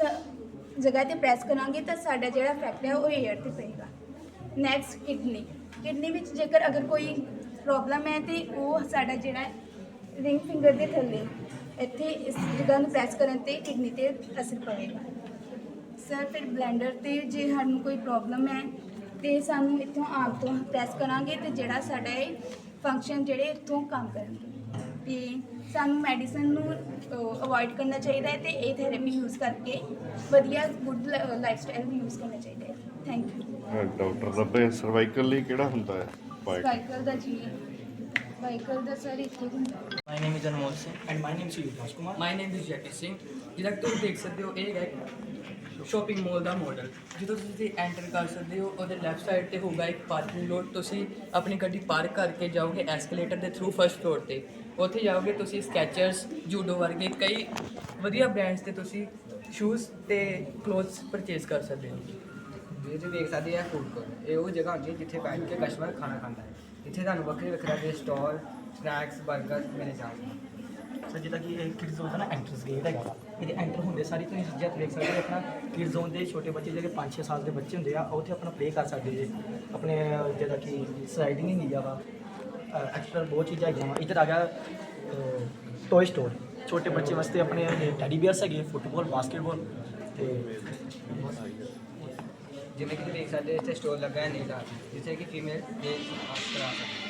ਜਗ੍ਹਾ ਤੇ ਪ੍ਰੈਸ ਕਰਾਂਗੇ ਤਾਂ ਸਾਡਾ ਜਿਹੜਾ ਫੈਕਟ ਹੈ ਉਹ ਏਅਰ ਤੇ ਪਏਗਾ। ਨੈਕਸਟ ਕਿਡਨੀ ਕਿਡਨੀ ਵਿੱਚ ਜੇਕਰ ਅਗਰ ਕੋਈ ਪ੍ਰੋਬਲਮ ਹੈ ਤੇ ਉਹ ਸਾਡਾ ਜਿਹੜਾ ਰਿੰਗ ਫਿੰਗਰ ਦੇ ਥੱਲੇ ਇੱਥੇ ਇਸ ਜਗ੍ਹਾ ਨੂੰ ਪ੍ਰੈਸ ਕਰਨ ਤੇ ਕਿਡਨੀ ਤੇ ਅਸਰ ਪਵੇਗਾ। ਸਰ ਫਿਰ ਬਲੈਂਡਰ ਤੇ ਜੇ ਸਾਨੂੰ ਕੋਈ ਪ੍ਰੋਬਲਮ ਹੈ ਤੇ ਸਾਨੂੰ ਇੱਥੋਂ ਆਮ ਤੋਂ ਪ੍ਰੈਸ ਕਰਾਂਗੇ ਤੇ ਜਿਹੜਾ ਸਾਡਾ ਇਹ ਫੰਕਸ਼ਨ ਜਿਹੜੇ ਇੱਥੋਂ ਕੰਮ ਕਰਨਗੇ। ਤੇ ਸਾਨੂੰ ਮੈਡੀਸਨ ਨੂੰ ਅਵੋਇਡ ਕਰਨਾ ਚਾਹੀਦਾ ਹੈ ਤੇ ਇਹ ਥੈਰੇਪੀ ਯੂਜ਼ ਕਰਕੇ ਵਧੀਆ ਗੁੱਡ ਲਾਈਫ ਸਟਾਈਲ ਯੂਜ਼ ਕਰਨਾ ਚਾਹੀਦਾ ਹੈ। ਥੈਂਕ ਯੂ ਡਾਕਟਰ ਰੱਬੇ ਸਰਵਾਈਕਲ ਲਈ ਕਿਹੜਾ ਹੁੰਦਾ ਹੈ? ਪਾਇਟ ਸਾਈਕਲ ਦਾ ਜੀ ਸਾਈਕਲ ਦਾ ਸਰ ਇੱਥੇ ਹੁੰਦਾ ਹੈ। My name is Anmol Singh and my name C Vikas Kumar my name is Jackie Singh ਜਿਹੜਾ ਕਿ ਤੁਸੀਂ ਦੇਖ ਸਕਦੇ ਹੋ ਇਹ ਹੈ ਸ਼ਾਪਿੰਗ ਮਾਲ ਦਾ ਮਾਡਲ ਜਦੋਂ ਤੁਸੀਂ ਐਂਟਰ ਕਰ ਸਕਦੇ ਹੋ, ਉਹਦੇ ਲੈਫਟ ਸਾਈਡ ਤੇ ਹੋਊਗਾ ਇੱਕ ਪਾਰਕਿੰਗ ਲੋਟ ਤੁਸੀਂ ਆਪਣੀ ਗੱਡੀ ਪਾਰਕ ਕਰਕੇ ਜਾਓਗੇ ਐਸਕੇਲੇਟਰ ਦੇ ਥਰੂ ਫਰਸਟ ਫਲੋਰ ਤੇ। ਉੱਥੇ ਜਾਓਗੇ ਤੁਸੀਂ ਸਕੈਚਰਸ ਜੂਡੋ ਵਰਗੇ ਕਈ ਵਧੀਆ ਬ੍ਰਾਂਡਸ ਤੇ ਤੁਸੀਂ ਸ਼ੂਜ਼ ਤੇ ਕਲੋਥਸ ਪਰਚੇਸ ਕਰ ਸਕਦੇ ਹੋ। ਵੀਰ ਜੀ ਵੇਖ ਸਕਦੇ ਆ ਫੂਡ ਕੋਰਟ ਇਹ ਉਹ ਜਗ੍ਹਾ ਹੁੰਦੀ ਹੈ ਜਿੱਥੇ ਬੈਠ ਕੇ ਕਸਟਮਰ ਖਾਣਾ ਖਾਂਦਾ ਹੈ। ਇੱਥੇ ਤੁਹਾਨੂੰ ਵੱਖਰੇ ਵੱਖਰੇ ਦੇ ਸਟਾਲ ਸਨੈਕਸ 버ਗਰ ਮਿਲ ਜਾਣਗੇ। ਸਰ ਜਿੱਦਾਂ ਕਿ ਇਹ ਕਿਡਜ਼ ਜ਼ੋਨ ਦਾ ਨਾ ਐਂਟਰਸ ਗੇਟ ਹੈਗਾ। ਇਹਦੇ ਐਂਟਰ ਹੁੰਦੇ ਸਾਰੀ ਤੁਸੀਂ ਚੀਜ਼ਾਂ ਦੇਖ ਸਕਦੇ ਹੋ ਆਪਣਾ ਕਿਡਜ਼ ਜ਼ੋਨ ਦੇ ਛੋਟੇ ਬੱਚੇ ਜਿਹੜੇ 5-6 ਸਾਲ ਦੇ ਬੱਚੇ ਹੁੰਦੇ ਆ ਉਹ ਉੱਥੇ ਆਪਣਾ ਪਲੇ ਕਰ ਸਕਦੇ ਜੇ। ਆਪਣੇ ਅਹ, ਜਿੱਦਾਂ ਕਿ ਸਲਾਈਡਿੰਗ ਹੁੰਦੀ ਆ ਵਾ। ਐਕਸਟਰਾ ਬਹੁਤ ਚੀਜ਼ਾਂ ਹੈਗੀਆਂ ਵਾ। ਇੱਧਰ ਆ ਗਿਆ ਟੋਏ ਸਟੋਰ ਛੋਟੇ ਬੱਚੇ ਵਾਸਤੇ ਆਪਣੇ ਟੈਡੀ ਬੀਅਰਸ ਹੈਗੇ ਫੁੱਟਬਾਲ ਬਾਸਕਟਬਾਲ ਤੇ ਜਿਵੇਂ ਕਿ ਤੁਸੀਂ ਦੇਖ ਸਕਦੇ ਇੱਥੇ ਸਟੋਰ ਲੱਗਾ ਹੈ ਨੀਲਾ ਜਿੱਥੇ ਕਿ ਫੀਮੇਲ ਮੇਲ ਕਰਾ ਸਕਦੇ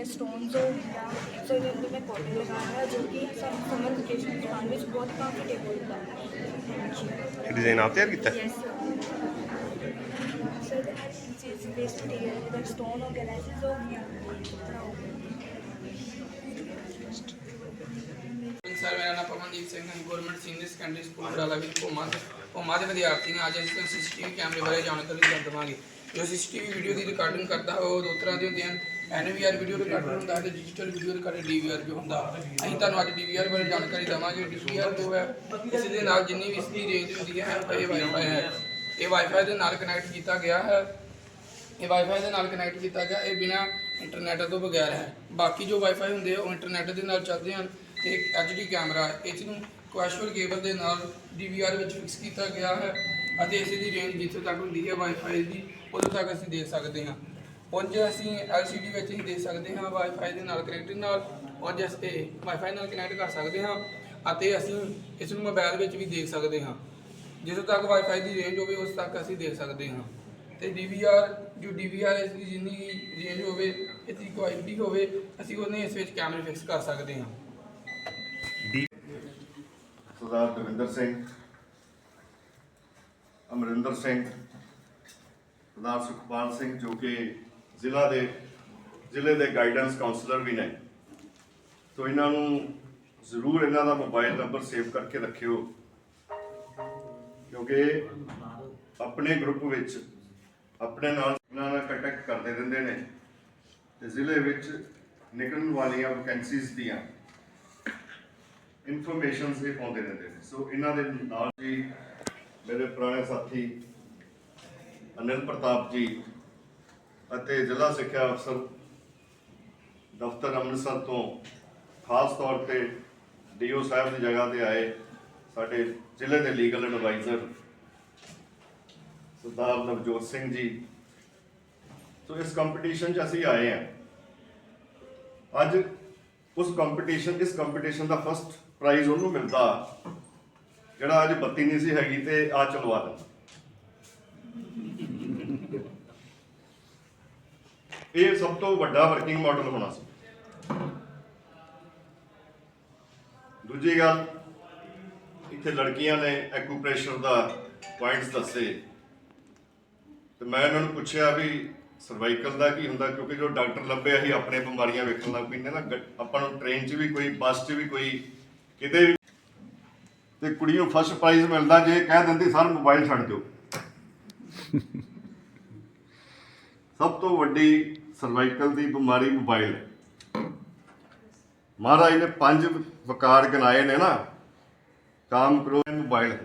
हो गया स्टोन्स हो गया सो ये भी मैं कॉटन लगाया है जो कि समर वेकेशन के दौरान में बहुत कंफर्टेबल होता है ਇਹ ਡਿਜ਼ਾਈਨ ਆਪ ਤਿਆਰ ਕੀਤਾ यस सर चीज वेस्ट मटेरियल इधर स्टोन हो गया लेसेस हो गया ਸਰ ਮੇਰਾ ਨਾਮ ਪਵਨਦੀਪ ਸਿੰਘ ਹੈ government senior secondary school Barala ਵਿੱਚ ਭੋਮਾ ਦੇ ਭੋਮਾ ਦੇ ਵਿਦਿਆਰਥੀ ਹਾਂ ਅੱਜ ਅਸੀਂ ਤੁਹਾਨੂੰ ਸੀਸੀਟੀਵੀ ਕੈਮਰੇ ਬਾਰੇ ਜਾਣਕਾਰੀ ਦੇ ਦੇਵਾਂਗੇ ਜੋ ਸੀਸੀਟੀਵੀ ਵੀਡੀਓ ਦੀ ਰਿਕਾਰਡਿੰਗ ਕਰਦਾ ਹੈ ਉਹ ਦੋ ਤਰ੍ਹਾਂ ਦੇ ਹੁੰਦੇ ਹਨ ਐਨਵੀਆਰ ਵੀਡੀਓ ਰਿਕਾਰਡਰ ਹੁੰਦਾ ਹੈ ਤੇ ਡਿਜੀਟਲ ਵੀਡੀਓ ਰਿਕਾਰਡਰ ਡੀਵੀਆਰ ਵੀ ਹੁੰਦਾ। ਅਸੀਂ ਤੁਹਾਨੂੰ ਅੱਜ ਡੀਵੀਆਰ ਬਾਰੇ ਜਾਣਕਾਰੀ ਦੇਵਾਂਗੇ ਡੀਵੀਆਰ ਜੋ ਹੈ। ਇਸ ਦੇ ਨਾਲ ਜਿੰਨੀ ਵੀ ਇਸ ਦੀ ਰੇਂਜ ਹੁੰਦੀ ਹੈ, ਇਹ ਵਾਈਫਾਈ ਹੈ। ਇਹ ਵਾਈਫਾਈ ਦੇ ਨਾਲ ਕਨੈਕਟ ਕੀਤਾ ਗਿਆ ਹੈ। ਇਹ ਵਾਈਫਾਈ ਦੇ ਨਾਲ ਕਨੈਕਟ ਕੀਤਾ ਗਿਆ, ਇਹ ਬਿਨਾ ਇੰਟਰਨੈਟ ਤੋਂ ਬਗੈਰ ਹੈ। ਬਾਕੀ ਜੋ ਵਾਈਫਾਈ ਹੁੰਦੇ ਆ, ਉਹ ਇੰਟਰਨੈਟ ਦੇ ਨਾਲ ਚੱਲਦੇ ਹਨ ਤੇ ਇੱਕ ਐਚਡੀ ਕੈਮਰਾ ਇਸ ਨੂੰ ਕੁਐਸ਼ਨਲ ਕੇਬਲ ਦੇ ਨਾਲ DVR ਵਿੱਚ ਫਿਕਸ ਕੀਤਾ ਗਿਆ ਹੈ ਅਤੇ ਇਸ ਦੀ ਰੇਂਜ ਜਿੱਥੋਂ ਤੱਕ ਹੁੰਦੀ ਹੈ ਵਾਈਫਾਈ ਦੀ ਉਦੋਂ ਤੱਕ ਅਸੀਂ ਦੇਖ ਸਕਦੇ ਹਾਂ। ਉਂਝ ਅਸੀਂ LCD ਵਿੱਚ ਹੀ ਦੇਖ ਸਕਦੇ ਹਾਂ ਵਾਈਫਾਈ ਦੇ ਨਾਲ ਕਨੈਕਟ ਨਾਲ, ਉਂਝ ਅਸੀਂ ਵਾਈਫਾਈ ਨਾਲ ਕਨੈਕਟ ਕਰ ਸਕਦੇ ਹਾਂ ਅਤੇ ਅਸੀਂ ਇਸ ਨੂੰ ਮੋਬਾਈਲ ਵਿੱਚ ਵੀ ਦੇਖ ਸਕਦੇ ਹਾਂ। ਜਿੱਥੋਂ ਤੱਕ ਵਾਈਫਾਈ ਦੀ ਰੇਂਜ ਹੋਵੇ, ਉਸ ਤੱਕ ਅਸੀਂ ਦੇਖ ਸਕਦੇ ਹਾਂ। ਤੇ DVR ਜੋ DVR ਇਸ ਦੀ ਜਿੰਨੀ ਰੇਂਜ ਹੋਵੇ ਇਸ ਦੀ ਕੁਆਲਿਟੀ ਹੋਵੇ, ਅਸੀਂ ਉਹਨੇ ਇਸ ਵਿੱਚ ਕੈਮਰੇ ਫਿਕਸ ਕਰ ਸਕਦੇ ਹਾਂ। ਸਰਦਾਰ ਦਵਿੰਦਰ ਸਿੰਘ, ਅਮਰਿੰਦਰ ਸਿੰਘ, ਸਰਦਾਰ ਸੁਖਪਾਲ ਸਿੰਘ, ਜੋ ਕਿ ਜ਼ਿਲ੍ਹਾ ਦੇ, ਜ਼ਿਲ੍ਹੇ ਦੇ ਗਾਈਡੈਂਸ ਕਾਉਂਸਲਰ ਵੀ ਨੇ। ਸੋ ਇਹਨਾਂ ਨੂੰ ਜ਼ਰੂਰ ਇਹਨਾਂ ਦਾ ਮੋਬਾਈਲ ਨੰਬਰ ਸੇਵ ਕਰਕੇ ਰੱਖਿਓ। ਕਿਉਂਕਿ ਆਪਣੇ ਗਰੁੱਪ ਵਿੱਚ ਆਪਣੇ ਨਾਲ ਇਹਨਾਂ ਨਾਲ ਕੰਟੈਕਟ ਕਰਦੇ ਰਹਿੰਦੇ ਨੇ। ਤੇ ਜ਼ਿਲ੍ਹੇ ਵਿੱਚ ਨਿਕਲਣ ਵਾਲੀਆਂ ਵੈਕੈਂਸੀਜ਼ ਦੀਆਂ ਇਨਫੋਰਮੇਸ਼ਨਸ ਵੀ ਪਾਉਂਦੇ ਰਹਿੰਦੇ ਨੇ। ਸੋ ਇਹਨਾਂ ਦੇ ਨਾਲ ਜੀ ਮੇਰੇ ਪੁਰਾਣੇ ਸਾਥੀ ਅਨਿਲ ਪ੍ਰਤਾਪ ਜੀ ਅਤੇ ਜ਼ਿਲ੍ਹਾ ਸਿੱਖਿਆ ਅਫਸਰ ਦਫ਼ਤਰ ਅੰਮ੍ਰਿਤਸਰ ਤੋਂ ਖਾਸ ਤੌਰ ਤੇ ਡੀਓ ਸਾਹਿਬ ਦੀ ਜਗ੍ਹਾ ਤੇ ਆਏ ਸਾਡੇ ਜ਼ਿਲ੍ਹੇ ਦੇ legal adviser Sardar Navjot Singh ji. So ਇਸ ਕੰਪੀਟੀਸ਼ਨ 'ਚ ਅਸੀਂ ਆਏ ਹਾਂ। ਅੱਜ ਉਸ ਕੰਪੀਟੀਸ਼ਨ ਇਸ ਕੰਪੀਟੀਸ਼ਨ ਦਾ ਫਸਟ ਪ੍ਰਾਈਜ਼ ਉਹਨੂੰ ਮਿਲਦਾ, ਜਿਹੜਾ ਅੱਜ ਬੱਤੀ ਨਹੀਂ ਸੀ ਹੈਗੀ ਤੇ ਆ ਚਲਵਾ ਦਿੰਦਾ। ਇਹ ਸਭ ਤੋਂ ਵੱਡਾ ਵਰਕਿੰਗ ਮਾਡਲ ਹੋਣਾ ਸੀ। ਦੂਜੀ ਗੱਲ, ਇੱਥੇ ਲੜਕੀਆਂ ਨੇ ਐਕੂਪ੍ਰੈਸ਼ਰ ਦਾ ਪੁਆਇੰਟਸ ਦੱਸੇ। ਤੇ ਮੈਂ ਇਹਨਾਂ ਨੂੰ ਪੁੱਛਿਆ ਵੀ ਸਰਵਾਈਕਲ ਦਾ ਕੀ ਹੁੰਦਾ, ਕਿਉਂਕਿ ਜੋ ਡਾਕਟਰ ਲੱਭੇ ਅਸੀਂ ਆਪਣੇ ਬਿਮਾਰੀਆਂ ਵੇਖਣ ਲੱਗ ਪੈਂਦੇ ਨਾ ਗ- ਆਪਾਂ ਨੂੰ ਟ੍ਰੇਨ 'ਚ ਵੀ ਕੋਈ ਬੱਸ 'ਚ ਵੀ ਕੋਈ, ਕਿਤੇ ਵੀ ਤੇ ਕੁੜੀ ਨੂੰ ਫਸਟ ਪ੍ਰਾਈਜ਼ ਮਿਲਦਾ, ਜੇ ਕਹਿ ਦਿੰਦੀ, ਸਰ ਮੋਬਾਈਲ ਛੱਡ ਦਿਓ। ਸਭ ਤੋਂ ਵੱਡੀ ਸਰਵਾਈਕਲ ਦੀ ਬਿਮਾਰੀ ਮੋਬਾਈਲ। ਹੈ ਮਹਾਰਾਜ ਨੇ ਪੰਜ ਵਕਾਰ ਗਿਣਾਏ ਨੇ ਨਾ। ਕਾਮ ਕਰੋ ਮੋਬਾਈਲ।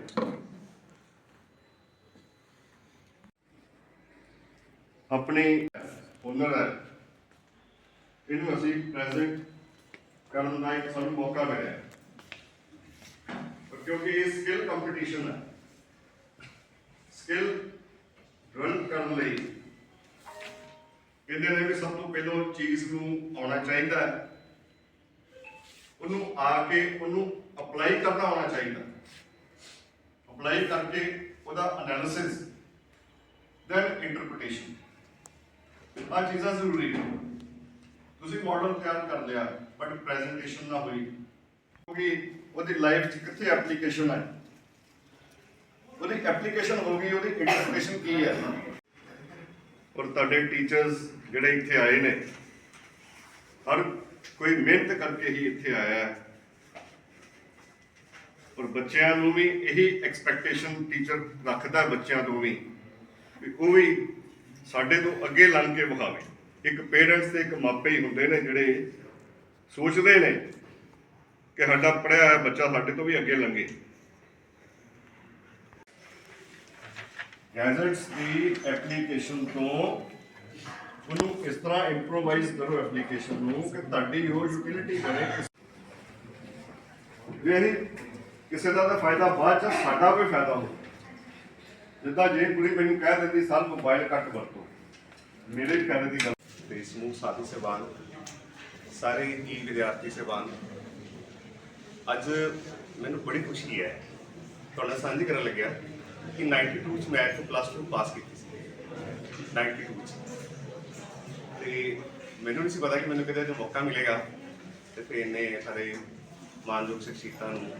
ਆਪਣੀ ਹੁਨਰ ਹੈ। ਇਹਨੂੰ ਅਸੀਂ ਪ੍ਰੈਜ਼ੈਂਟ ਕਰਨ ਦਾ ਇੱਕ ਸਾਨੂੰ ਮੌਕਾ ਮਿਲਿਆ। ਕਿਉਂਕਿ ਇਹ ਸਕਿੱਲ ਕੰਪੀਟੀਸ਼ਨ ਹੈ। ਸਕਿੱਲ ਡਿਵੈਲਪ ਕਰਨ ਲਈ ਕਹਿੰਦੇ ਨੇ ਵੀ ਸਭ ਤੋਂ ਪਹਿਲਾਂ ਚੀਜ਼ ਨੂੰ ਆਉਣਾ ਚਾਹੀਦਾ ਹੈ। ਉਹਨੂੰ ਆ ਕੇ ਉਹਨੂੰ ਅਪਲਾਈ ਕਰਨਾ ਆਉਣਾ ਚਾਹੀਦਾ। ਅਪਲਾਈ ਕਰਕੇ ਉਹਦਾ ਐਨਾਲਿਸਿਸ ਦੈਨ ਇੰਟਰਪ੍ਰੀਟੇਸ਼ਨ ਆ ਚੀਜ਼ਾਂ ਜ਼ਰੂਰੀ ਨੇ। ਤੁਸੀਂ ਮਾਡਲ ਤਿਆਰ ਕਰ ਲਿਆ ਬਟ ਪ੍ਰੈਜੈਂਟੇਸ਼ਨ ਨਾ ਹੋਈ। ਕਿਉਂਕਿ ਉਹਦੀ ਲਾਈਫ 'ਚ ਕਿੱਥੇ ਐਪਲੀਕੇਸ਼ਨ ਹੈ? ਉਹਦੀ ਐਪਲੀਕੇਸ਼ਨ ਹੋ ਗਈ, ਉਹਦੀ ਇੰਟਰਪ੍ਰੀਟੇਸ਼ਨ ਕੀ ਹੈ? ਔਰ ਤੁਹਾਡੇ ਟੀਚਰਸ ਜਿਹੜੇ ਇੱਥੇ ਆਏ ਨੇ, ਹਰ ਕੋਈ ਮਿਹਨਤ ਕਰਕੇ ਹੀ ਇੱਥੇ ਆਇਆ ਹੈ। ਔਰ ਬੱਚਿਆਂ ਨੂੰ ਵੀ ਇਹੀ ਐਕਸਪੈਕਟੇਸ਼ਨ ਟੀਚਰ ਰੱਖਦਾ ਬੱਚਿਆਂ ਤੋਂ ਵੀ ਵੀ ਉਹ ਵੀ ਸਾਡੇ ਤੋਂ ਅੱਗੇ ਲੰਘ ਕੇ ਵਿਖਾਵੇ। ਇੱਕ ਪੇਰੈਂਟਸ ਤੇ ਇੱਕ ਮਾਪੇ ਹੀ ਹੁੰਦੇ ਨੇ ਜਿਹੜੇ ਸੋਚਦੇ ਨੇ ਕਿ ਸਾਡਾ ਪੜਿਆ ਹੋਇਆ ਬੱਚਾ ਸਾਡੇ ਤੋਂ ਵੀ ਅੱਗੇ ਲੰਘੇ। ਗੈਜਟਸ ਦੀ ਐਪਲੀਕੇਸ਼ਨ ਤੋਂ ਉਹਨੂੰ ਇਸ ਤਰ੍ਹਾਂ ਇੰਪਰੋਵਾਈਜ਼ ਕਰੋ ਐਪਲੀਕੇਸ਼ਨ ਨੂੰ ਕਿ ਤੁਹਾਡੀ ਉਹ ਯੂਟਿਲਿਟੀ ਕਰੇ। ਜਿਹੜੀ ਕਿਸੇ ਦਾ ਤਾਂ ਫਾਇਦਾ ਬਾਅਦ ਚ, ਸਾਡਾ ਕੋਈ ਫਾਇਦਾ ਹੋ ਜਿੱਦਾਂ ਜੇ ਕੁੜੀ ਮੈਨੂੰ ਕਹਿ ਦਿੰਦੀ ਸਰ ਮੋਬਾਈਲ ਘੱਟ ਵਰਤੋ। ਮੇਰੇ ਵੀ ਫਾਇਦੇ ਦੀ ਗੱਲ ਤੇ ਸਮੂਹ ਸਾਥੀ ਸਹਿਬਾਨ ਸਾਰੇ ਹੀ ਵਿਦਿਆਰਥੀ ਸਹਿਬਾਨ ਅੱਜ ਮੈਨੂੰ ਬੜੀ ਖੁਸ਼ੀ ਹੈ, ਤੁਹਾਡਾ ਸਾਂਝੀ ਕਰਨ ਲੱਗਿਆ ਕਿ 92 ਚ ਮੈਂ ਪਲੱਸ 2 ਪਾਸ ਕੀਤੀ ਸੀ। 92 ਚ। ਤੇ ਮੈਨੂੰ ਨਹੀਂ ਸੀ ਪਤਾ ਕਿ ਮੈਨੂੰ ਕਿਤੇ ਜੋ ਮੌਕਾ ਮਿਲੇਗਾ ਤੇ ਫਿਰ ਇਹਨੇ ਸਾਰੇ ਮਾਨਯੋਗ ਸ਼ਖਸੀਅਤਾਂ ਨੂੰ।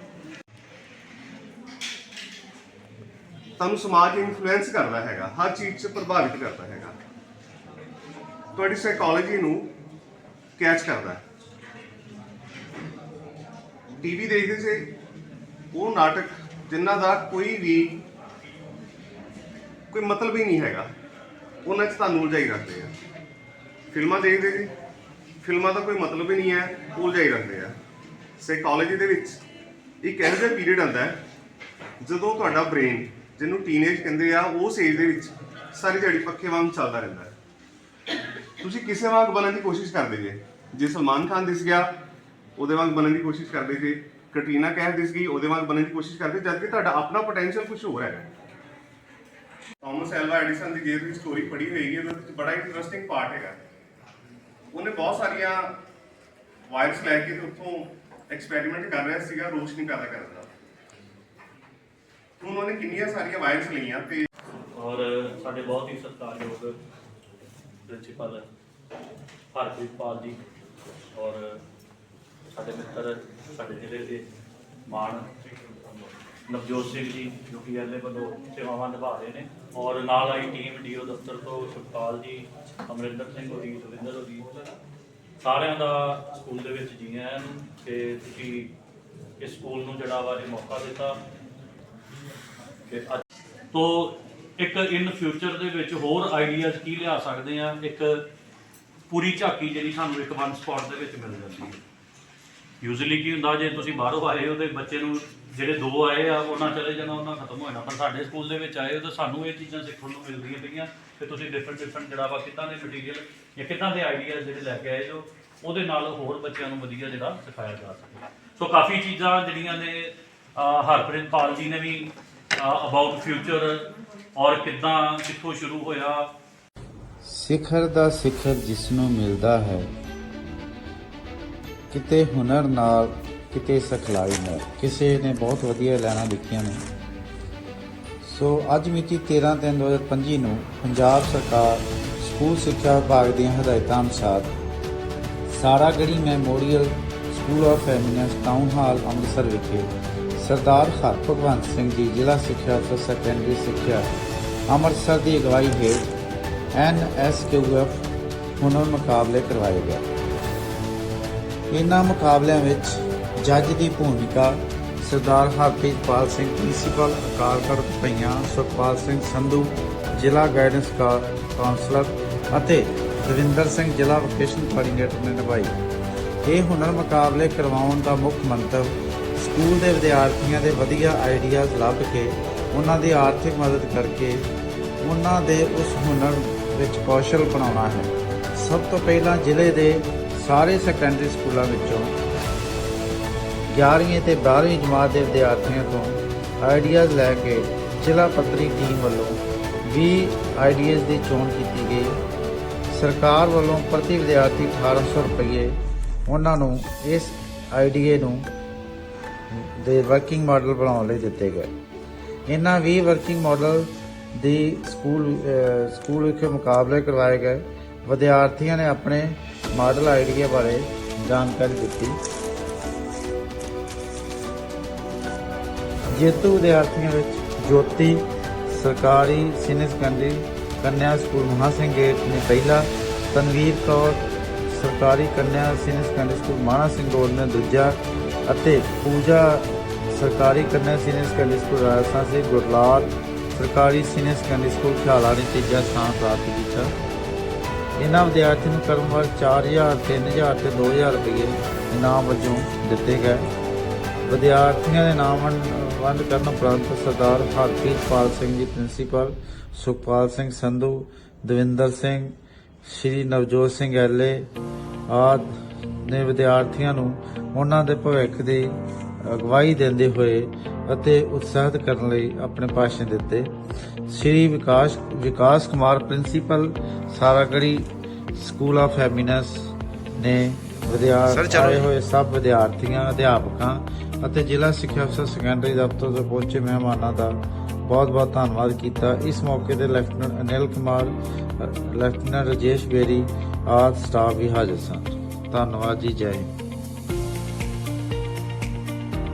ਤੁਹਾਨੂੰ ਸਮਾਜ ਇਨਫਲੂਐਂਸ ਕਰਦਾ ਹੈਗਾ, ਹਰ ਚੀਜ਼ 'ਚ ਪ੍ਰਭਾਵਿਤ ਕਰਦਾ ਹੈਗਾ। ਤੁਹਾਡੀ ਸਾਈਕੋਲੋਜੀ ਨੂੰ ਕੈਚ ਕਰਦਾ ਹੈ। ਟੀਵੀ ਦੇਖਦੇ ਸੀ ਉਹ ਨਾਟਕ ਜਿਨ੍ਹਾਂ ਦਾ ਕੋਈ ਵੀ, ਕੋਈ ਮਤਲਬ ਹੀ ਨਹੀਂ ਹੈਗਾ, ਉਹਨਾਂ 'ਚ ਤੁਹਾਨੂੰ ਉਲਝਾਈ ਰੱਖਦੇ ਆ। ਫਿਲਮਾਂ ਦੇਖਦੇ ਜੀ। ਫਿਲਮਾਂ ਦਾ ਕੋਈ ਮਤਲਬ ਹੀ ਨਹੀਂ ਹੈ ਉਲਝਾਈ ਰੱਖਦੇ ਆ। ਸਾਈਕੋਲੋਜੀ ਦੇ ਵਿੱਚ ਇੱਕ ਇਹੋ ਜਿਹਾ ਪੀਰੀਅਡ ਆਉਂਦਾ ਹੈ, ਜਦੋਂ ਤੁਹਾਡਾ ਬ੍ਰੇਨ ਜਿਹਨੂੰ ਟੀਨੇਜ ਕਹਿੰਦੇ ਆ, ਉਸ ਏਜ ਦੇ ਵਿੱਚ ਸਾਰੀ ਦਿਹਾੜੀ ਪੱਖੇ ਵਾਂਗ ਚੱਲਦਾ ਰਹਿੰਦਾ ਹੈ। ਤੁਸੀਂ ਕਿਸੇ ਵਾਂਗ ਬਣਨ ਦੀ ਕੋਸ਼ਿਸ਼ ਕਰਦੇ ਜੇ। ਜੇ ਸਲਮਾਨ ਖਾਨ ਦਿਸ ਗਿਆ, ਉਹਦੇ ਵਾਂਗ ਬਣਨ ਦੀ ਕੋਸ਼ਿਸ਼ ਕਰਦੇ ਜੇ। ਕੈਟਰੀਨਾ ਕਹਿ ਗਈ, ਉਹਦੇ ਵਾਂਗ ਬਣਨ ਦੀ ਕੋਸ਼ਿਸ਼ ਕਰਦੇ ਜਦ ਕਿ ਤੁਹਾਡਾ ਆਪਣਾ ਪੋਟੈਂਸ਼ੀਅਲ ਕੁਝ ਹੋਰ ਹੈ ਥਾਮਸ ਐਲਵਾ ਐਡੀਸਨ ਦੀ ਜੇ ਤੁਸੀਂ ਸਟੋਰੀ ਪੜ੍ਹੀ ਹੋਏਗੀ, ਉਹਦੇ ਵਿੱਚ ਬੜਾ ਇੰਟਰਸਟਿੰਗ ਪਾਰਟ ਹੈਗਾ। ਉਹਨੇ ਬਹੁਤ ਸਾਰੀਆਂ ਵਾਇਰਸ ਲੈ ਕੇ ਤੇ ਉੱਥੋਂ ਐਕਸਪੈਰੀਮੈਂਟ ਕਰ ਰਿਹਾ ਸੀਗਾ ਰੋਸ਼ਨੀ ਪੈਦਾ ਕਰਨ ਦਾ ਹੁਣ ਉਹਨੇ ਕਿੰਨੀਆਂ ਸਾਰੀਆਂ ਵਾਇਰਸ ਲਈਆਂ ਤੇ ਔਰ ਸਾਡੇ ਬਹੁਤ ਹੀ ਸਤਿਕਾਰਯੋਗ ਪ੍ਰਿੰਸੀਪਲ ਹਰਪ੍ਰੀਤ ਪਾਲ ਜੀ ਔਰ ਸਾਡੇ ਮਿੱਤਰ, ਸਾਡੇ ਜ਼ਿਲ੍ਹੇ ਦੇ ਮਾਣ ਨਵਜੋਤ ਸਿੰਘ ਜੀ, ਜੋ ਕਿ ਐਲਏ ਵੱਲੋਂ ਸੇਵਾਵਾਂ ਨਿਭਾ ਰਹੇ ਨੇ। ਔਰ ਨਾਲ ਆਈ ਟੀਮ ਡੀਓ ਦਫ਼ਤਰ ਤੋਂ ਸੁਖਪਾਲ ਜੀ, ਅਮਰਿੰਦਰ ਸਿੰਘ ਹੋਰੀ ਦਵਿੰਦਰ ਹੋਰੀ। ਸਾਰਿਆਂ ਦਾ ਸਕੂਲ ਦੇ ਵਿੱਚ ਜੀ ਆਇਆਂ ਨੂੰ ਕਿ ਤੁਸੀਂ ਇਸ ਸਕੂਲ ਨੂੰ ਜਿਹੜਾ ਵਾ ਇਹ ਮੌਕਾ ਦਿੱਤਾ। ਕਿ ਤੋਂ ਇੱਕ ਇਨ ਫਿਊਚਰ ਦੇ ਵਿੱਚ ਹੋਰ ਆਈਡੀਆਜ਼ ਕੀ ਲਿਆ ਸਕਦੇ ਆ? ਇੱਕ ਪੂਰੀ ਝਾਕੀ ਜਿਹੜੀ ਸਾਨੂੰ ਇੱਕ ਵਨ ਸਪੌਟ ਦੇ ਵਿੱਚ ਮਿਲ ਜਾਂਦੀ ਹੈ। ਯੂਜ਼ੂਅਲੀ ਕੀ ਹੁੰਦਾ, ਜੇ ਤੁਸੀਂ ਬਾਹਰੋਂ ਆਏ ਹੋ ਤੇ ਬੱਚੇ ਨੂੰ ਜਿਹੜੇ ਦੋ ਆਏ ਆ, ਉਹਨਾਂ ਚਲੇ ਜਾਣਾ, ਉਹਨਾਂ ਖਤਮ ਹੋ ਜਾਣਾ। ਪਰ ਸਾਡੇ ਸਕੂਲ ਦੇ ਵਿੱਚ ਆਏ ਹੋ ਤਾਂ ਸਾਨੂੰ ਇਹ ਚੀਜ਼ਾਂ ਸਿੱਖਣ ਨੂੰ ਮਿਲਦੀਆਂ ਪਈਆਂ ਕਿ ਤੁਸੀਂ ਡਿਫਰੈਂਟ ਡਿਫਰੈਂਟ ਜਿਹੜਾ ਵਾ ਕਿੱਦਾਂ ਦੇ ਮਟੀਰੀਅਲ ਜਾਂ ਕਿੱਦਾਂ ਦੇ ਆਈਡੀਆਜ਼ ਜਿਹੜੇ ਲੈ ਕੇ ਆਏ ਜੋ ਉਹਦੇ ਨਾਲ ਹੋਰ ਬੱਚਿਆਂ ਨੂੰ ਵਧੀਆ ਜਿਹੜਾ ਸਿਖਾਇਆ ਜਾ ਸਕੇ। ਸੋ ਕਾਫੀ ਚੀਜ਼ਾਂ ਜਿਹੜੀਆਂ ਨੇ ਹਰਪ੍ਰੀਤ ਪਾਲ ਜੀ ਨੇ ਵੀ ਅਬਾਊਟ ਫਿਊਚਰ ਔਰ ਕਿੱਦਾਂ ਕਿੱਥੋਂ ਸ਼ੁਰੂ ਹੋਇਆ। ਸਿਖਰ ਦਾ ਸਿਖਰ ਜਿਸ ਨੂੰ ਮਿਲਦਾ ਹੈ, ਕਿਤੇ ਹੁਨਰ ਨਾਲ ਕਿਤੇ ਸਿਖਲਾਈ ਹੈ ਕਿਸੇ ਨੇ ਬਹੁਤ ਵਧੀਆ ਲੈਣਾ ਲਿਖੀਆਂ ਨੇ। ਸੋ ਅੱਜ ਮਿਤੀ 13 ਤਿੰਨ 2025 ਨੂੰ ਪੰਜਾਬ ਸਰਕਾਰ ਸਕੂਲ ਸਿੱਖਿਆ ਵਿਭਾਗ ਦੀਆਂ ਹਦਾਇਤਾਂ ਅਨੁਸਾਰ Saragarhi memorial school of eminence town hall Amritsar ਵਿਖੇ ਸਰਦਾਰ ਹਰਭਗਵੰਤ ਸਿੰਘ ਜੀ ਜ਼ਿਲ੍ਹਾ ਸਿੱਖਿਆ ਅਫਸਰ ਸੈਕੰਡਰੀ ਸਿੱਖਿਆ ਅੰਮ੍ਰਿਤਸਰ ਦੀ ਅਗਵਾਈ ਹੇਠ ਐਨਐਸਕਿਊਐਫ ਹੁਨਰ ਮੁਕਾਬਲੇ ਕਰਵਾਏ ਗਏ। ਇਹਨਾਂ ਮੁਕਾਬਲਿਆਂ ਵਿੱਚ ਜੱਜ ਦੀ ਭੂਮਿਕਾ ਸਰਦਾਰ ਹਰਪ੍ਰੀਤਪਾਲ ਸਿੰਘ ਪ੍ਰਿੰਸੀਪਲ, ਅਕਾਲਗੜ੍ਹ ਪਈਆਂ ਸੁਖਪਾਲ ਸਿੰਘ ਸੰਧੂ, ਜ਼ਿਲ੍ਹਾ ਗਾਈਡੈਂਸ ਕਾ- ਕਾਉਂਸਲਰ ਅਤੇ ਰਵਿੰਦਰ ਸਿੰਘ ਜ਼ਿਲ੍ਹਾ ਵੋਕੇਸ਼ਨ ਕੋਆਰਡੀਨੇਟਰ ਨੇ ਨਿਭਾਈ। ਇਹ ਹੁਨਰ ਮੁਕਾਬਲੇ ਕਰਵਾਉਣ ਦਾ ਮੁੱਖ ਮੰਤਵ ਸਕੂਲ ਦੇ ਵਿਦਿਆਰਥੀਆਂ ਦੇ ਵਧੀਆ ਆਈਡੀਆਜ਼ ਲੱਭ ਕੇ ਉਹਨਾਂ ਦੀ ਆਰਥਿਕ ਮਦਦ ਕਰਕੇ ਉਹਨਾਂ ਦੇ ਉਸ ਹੁਨਰ ਵਿੱਚ ਕੌਸ਼ਲ ਬਣਾਉਣਾ ਹੈ। ਸਭ ਤੋਂ ਪਹਿਲਾਂ ਜ਼ਿਲ੍ਹੇ ਦੇ ਸਾਰੇ ਸੈਕੰਡਰੀ ਸਕੂਲਾਂ ਵਿੱਚੋਂ 11ਵੀਂ ਤੇ 12ਵੀਂ ਜਮਾਤ ਦੇ ਵਿਦਿਆਰਥੀਆਂ ਤੋਂ ਆਈਡੀਆਜ਼ ਲੈ ਕੇ ਜ਼ਿਲ੍ਹਾ ਪੱਧਰੀ ਟੀਮ ਵੱਲੋਂ 20 ਆਈਡੀਆਜ਼ ਦੀ ਚੋਣ ਕੀਤੀ ਗਈ। ਸਰਕਾਰ ਵੱਲੋਂ ਪ੍ਰਤੀ ਵਿਦਿਆਰਥੀ 1800 ਰੁਪਏ ਉਹਨਾਂ ਨੂੰ ਇਸ ਆਈਡੀਏ ਨੂੰ ਦੇ ਵਰਕਿੰਗ ਮਾਡਲ ਬਣਾਉਣ ਲਈ ਦਿੱਤੇ ਗਏ। ਇਹਨਾਂ 20 ਵਰਕਿੰਗ ਮਾਡਲ ਦੀ ਸਕੂਲ ਸਕੂਲ ਵਿਖੇ ਮੁਕਾਬਲੇ ਕਰਵਾਏ ਗਏ। ਵਿਦਿਆਰਥੀਆਂ ਨੇ ਆਪਣੇ ਮਾਡਲ ਆਈਡੀਆ ਬਾਰੇ ਜਾਣਕਾਰੀ ਦਿੱਤੀ। ਜੇਤੂ ਵਿਦਿਆਰਥੀਆਂ ਵਿੱਚ ਜੋਤੀ, ਸਰਕਾਰੀ, ਸੀਨੀਅਰ ਸੈਕੰਡਰੀ, ਕੰਨਿਆ ਸਕੂਲ ਮਹਾ ਸਿੰਘ ਗੇਟ ਨੇ ਪਹਿਲਾ, ਤਨਵੀਰ ਕੌਰ, ਸਰਕਾਰੀ ਕੰਨਿਆ senior secondary school Mana Singh road ਨੇ ਦੂਜਾ ਅਤੇ ਪੂਜਾ, ਸਰਕਾਰੀ ਕੰਨਿਆ ਸੀਨੀਅਰ ਸੈਕੰਡਰੀ ਸਕੂਲ ਰਾਜਸਥਾਨ ਸੇ ਗੁਰਲਾਲ, ਸਰਕਾਰੀ ਸੀਨੀਅਰ ਸੈਕੰਡਰੀ ਸਕੂਲ ਖਿਆਲਾ ਨੇ ਤੀਜਾ ਸਥਾਨ ਪ੍ਰਾਪਤ ਕੀਤਾ। ਇਹਨਾਂ ਵਿਦਿਆਰਥੀਆਂ ਨੂੰ ਕਰਮ ਕਰਮਵਾਰ 4000 3000 ਤੇ 2000 ਰੁਪਏ ਇਨਾਮ ਵਜੋਂ ਦਿੱਤੇ ਗਏ। ਵਿਦਿਆਰਥੀਆਂ ਦੇ ਨਾਮ ਵੰਡ- ਵੰਡ ਕਰਨ ਉਪਰੰਤ ਸਰਦਾਰ ਹਰਪ੍ਰੀਤ ਪਾਲ ਸਿੰਘ ਜੀ ਪ੍ਰਿੰਸੀਪਲ ਸੁਖਪਾਲ ਸਿੰਘ ਸੰਧੂ ਦਵਿੰਦਰ ਸਿੰਘ ਸ਼੍ਰੀ ਨਵਜੋਤ ਸਿੰਘ ਐਲੇ ਆਦ ਨੇ ਵਿਦਿਆਰਥੀਆਂ ਨੂੰ ਉਹਨਾਂ ਦੇ ਭਵਿੱਖ ਦੀ ਅਗਵਾਈ ਦਿੰਦੇ ਹੋਏ ਅਤੇ ਉਤਸ਼ਾਹਿਤ ਕਰਨ ਲਈ ਆਪਣੇ ਭਾਸ਼ਣ ਦਿੱਤੇ। Shri Vikas Vikas Kumar principal Saragarhi school of eminence ਨੇ ਵਿਦਿਆਰਥੀ ਆਏ ਹੋਏ ਸਭ ਵਿਦਿਆਰਥੀਆਂ ਅਧਿਆਪਕਾਂ ਅਤੇ ਜ਼ਿਲ੍ਹਾ ਸਿੱਖਿਆ ਅਫਸਰ ਸੈਕੰਡਰੀ ਦਫ਼ਤਰ ਤੋਂ ਪਹੁੰਚੇ ਮਹਿਮਾਨਾਂ ਦਾ ਬਹੁਤ ਬਹੁਤ ਧੰਨਵਾਦ ਕੀਤਾ। ਇਸ ਮੌਕੇ ਤੇ ਲੈਫਟੀਨੈਂਟ ਅਨਿਲ ਕੁਮਾਰ ਲੈਫਟੀਨੈਂਟ ਰਜੇਸ਼ ਬੇਰੀ ਆਦਿ ਸਟਾਫ ਵੀ ਹਾਜ਼ਰ ਸਨ। ਧੰਨਵਾਦ ਜੀ, ਜੈ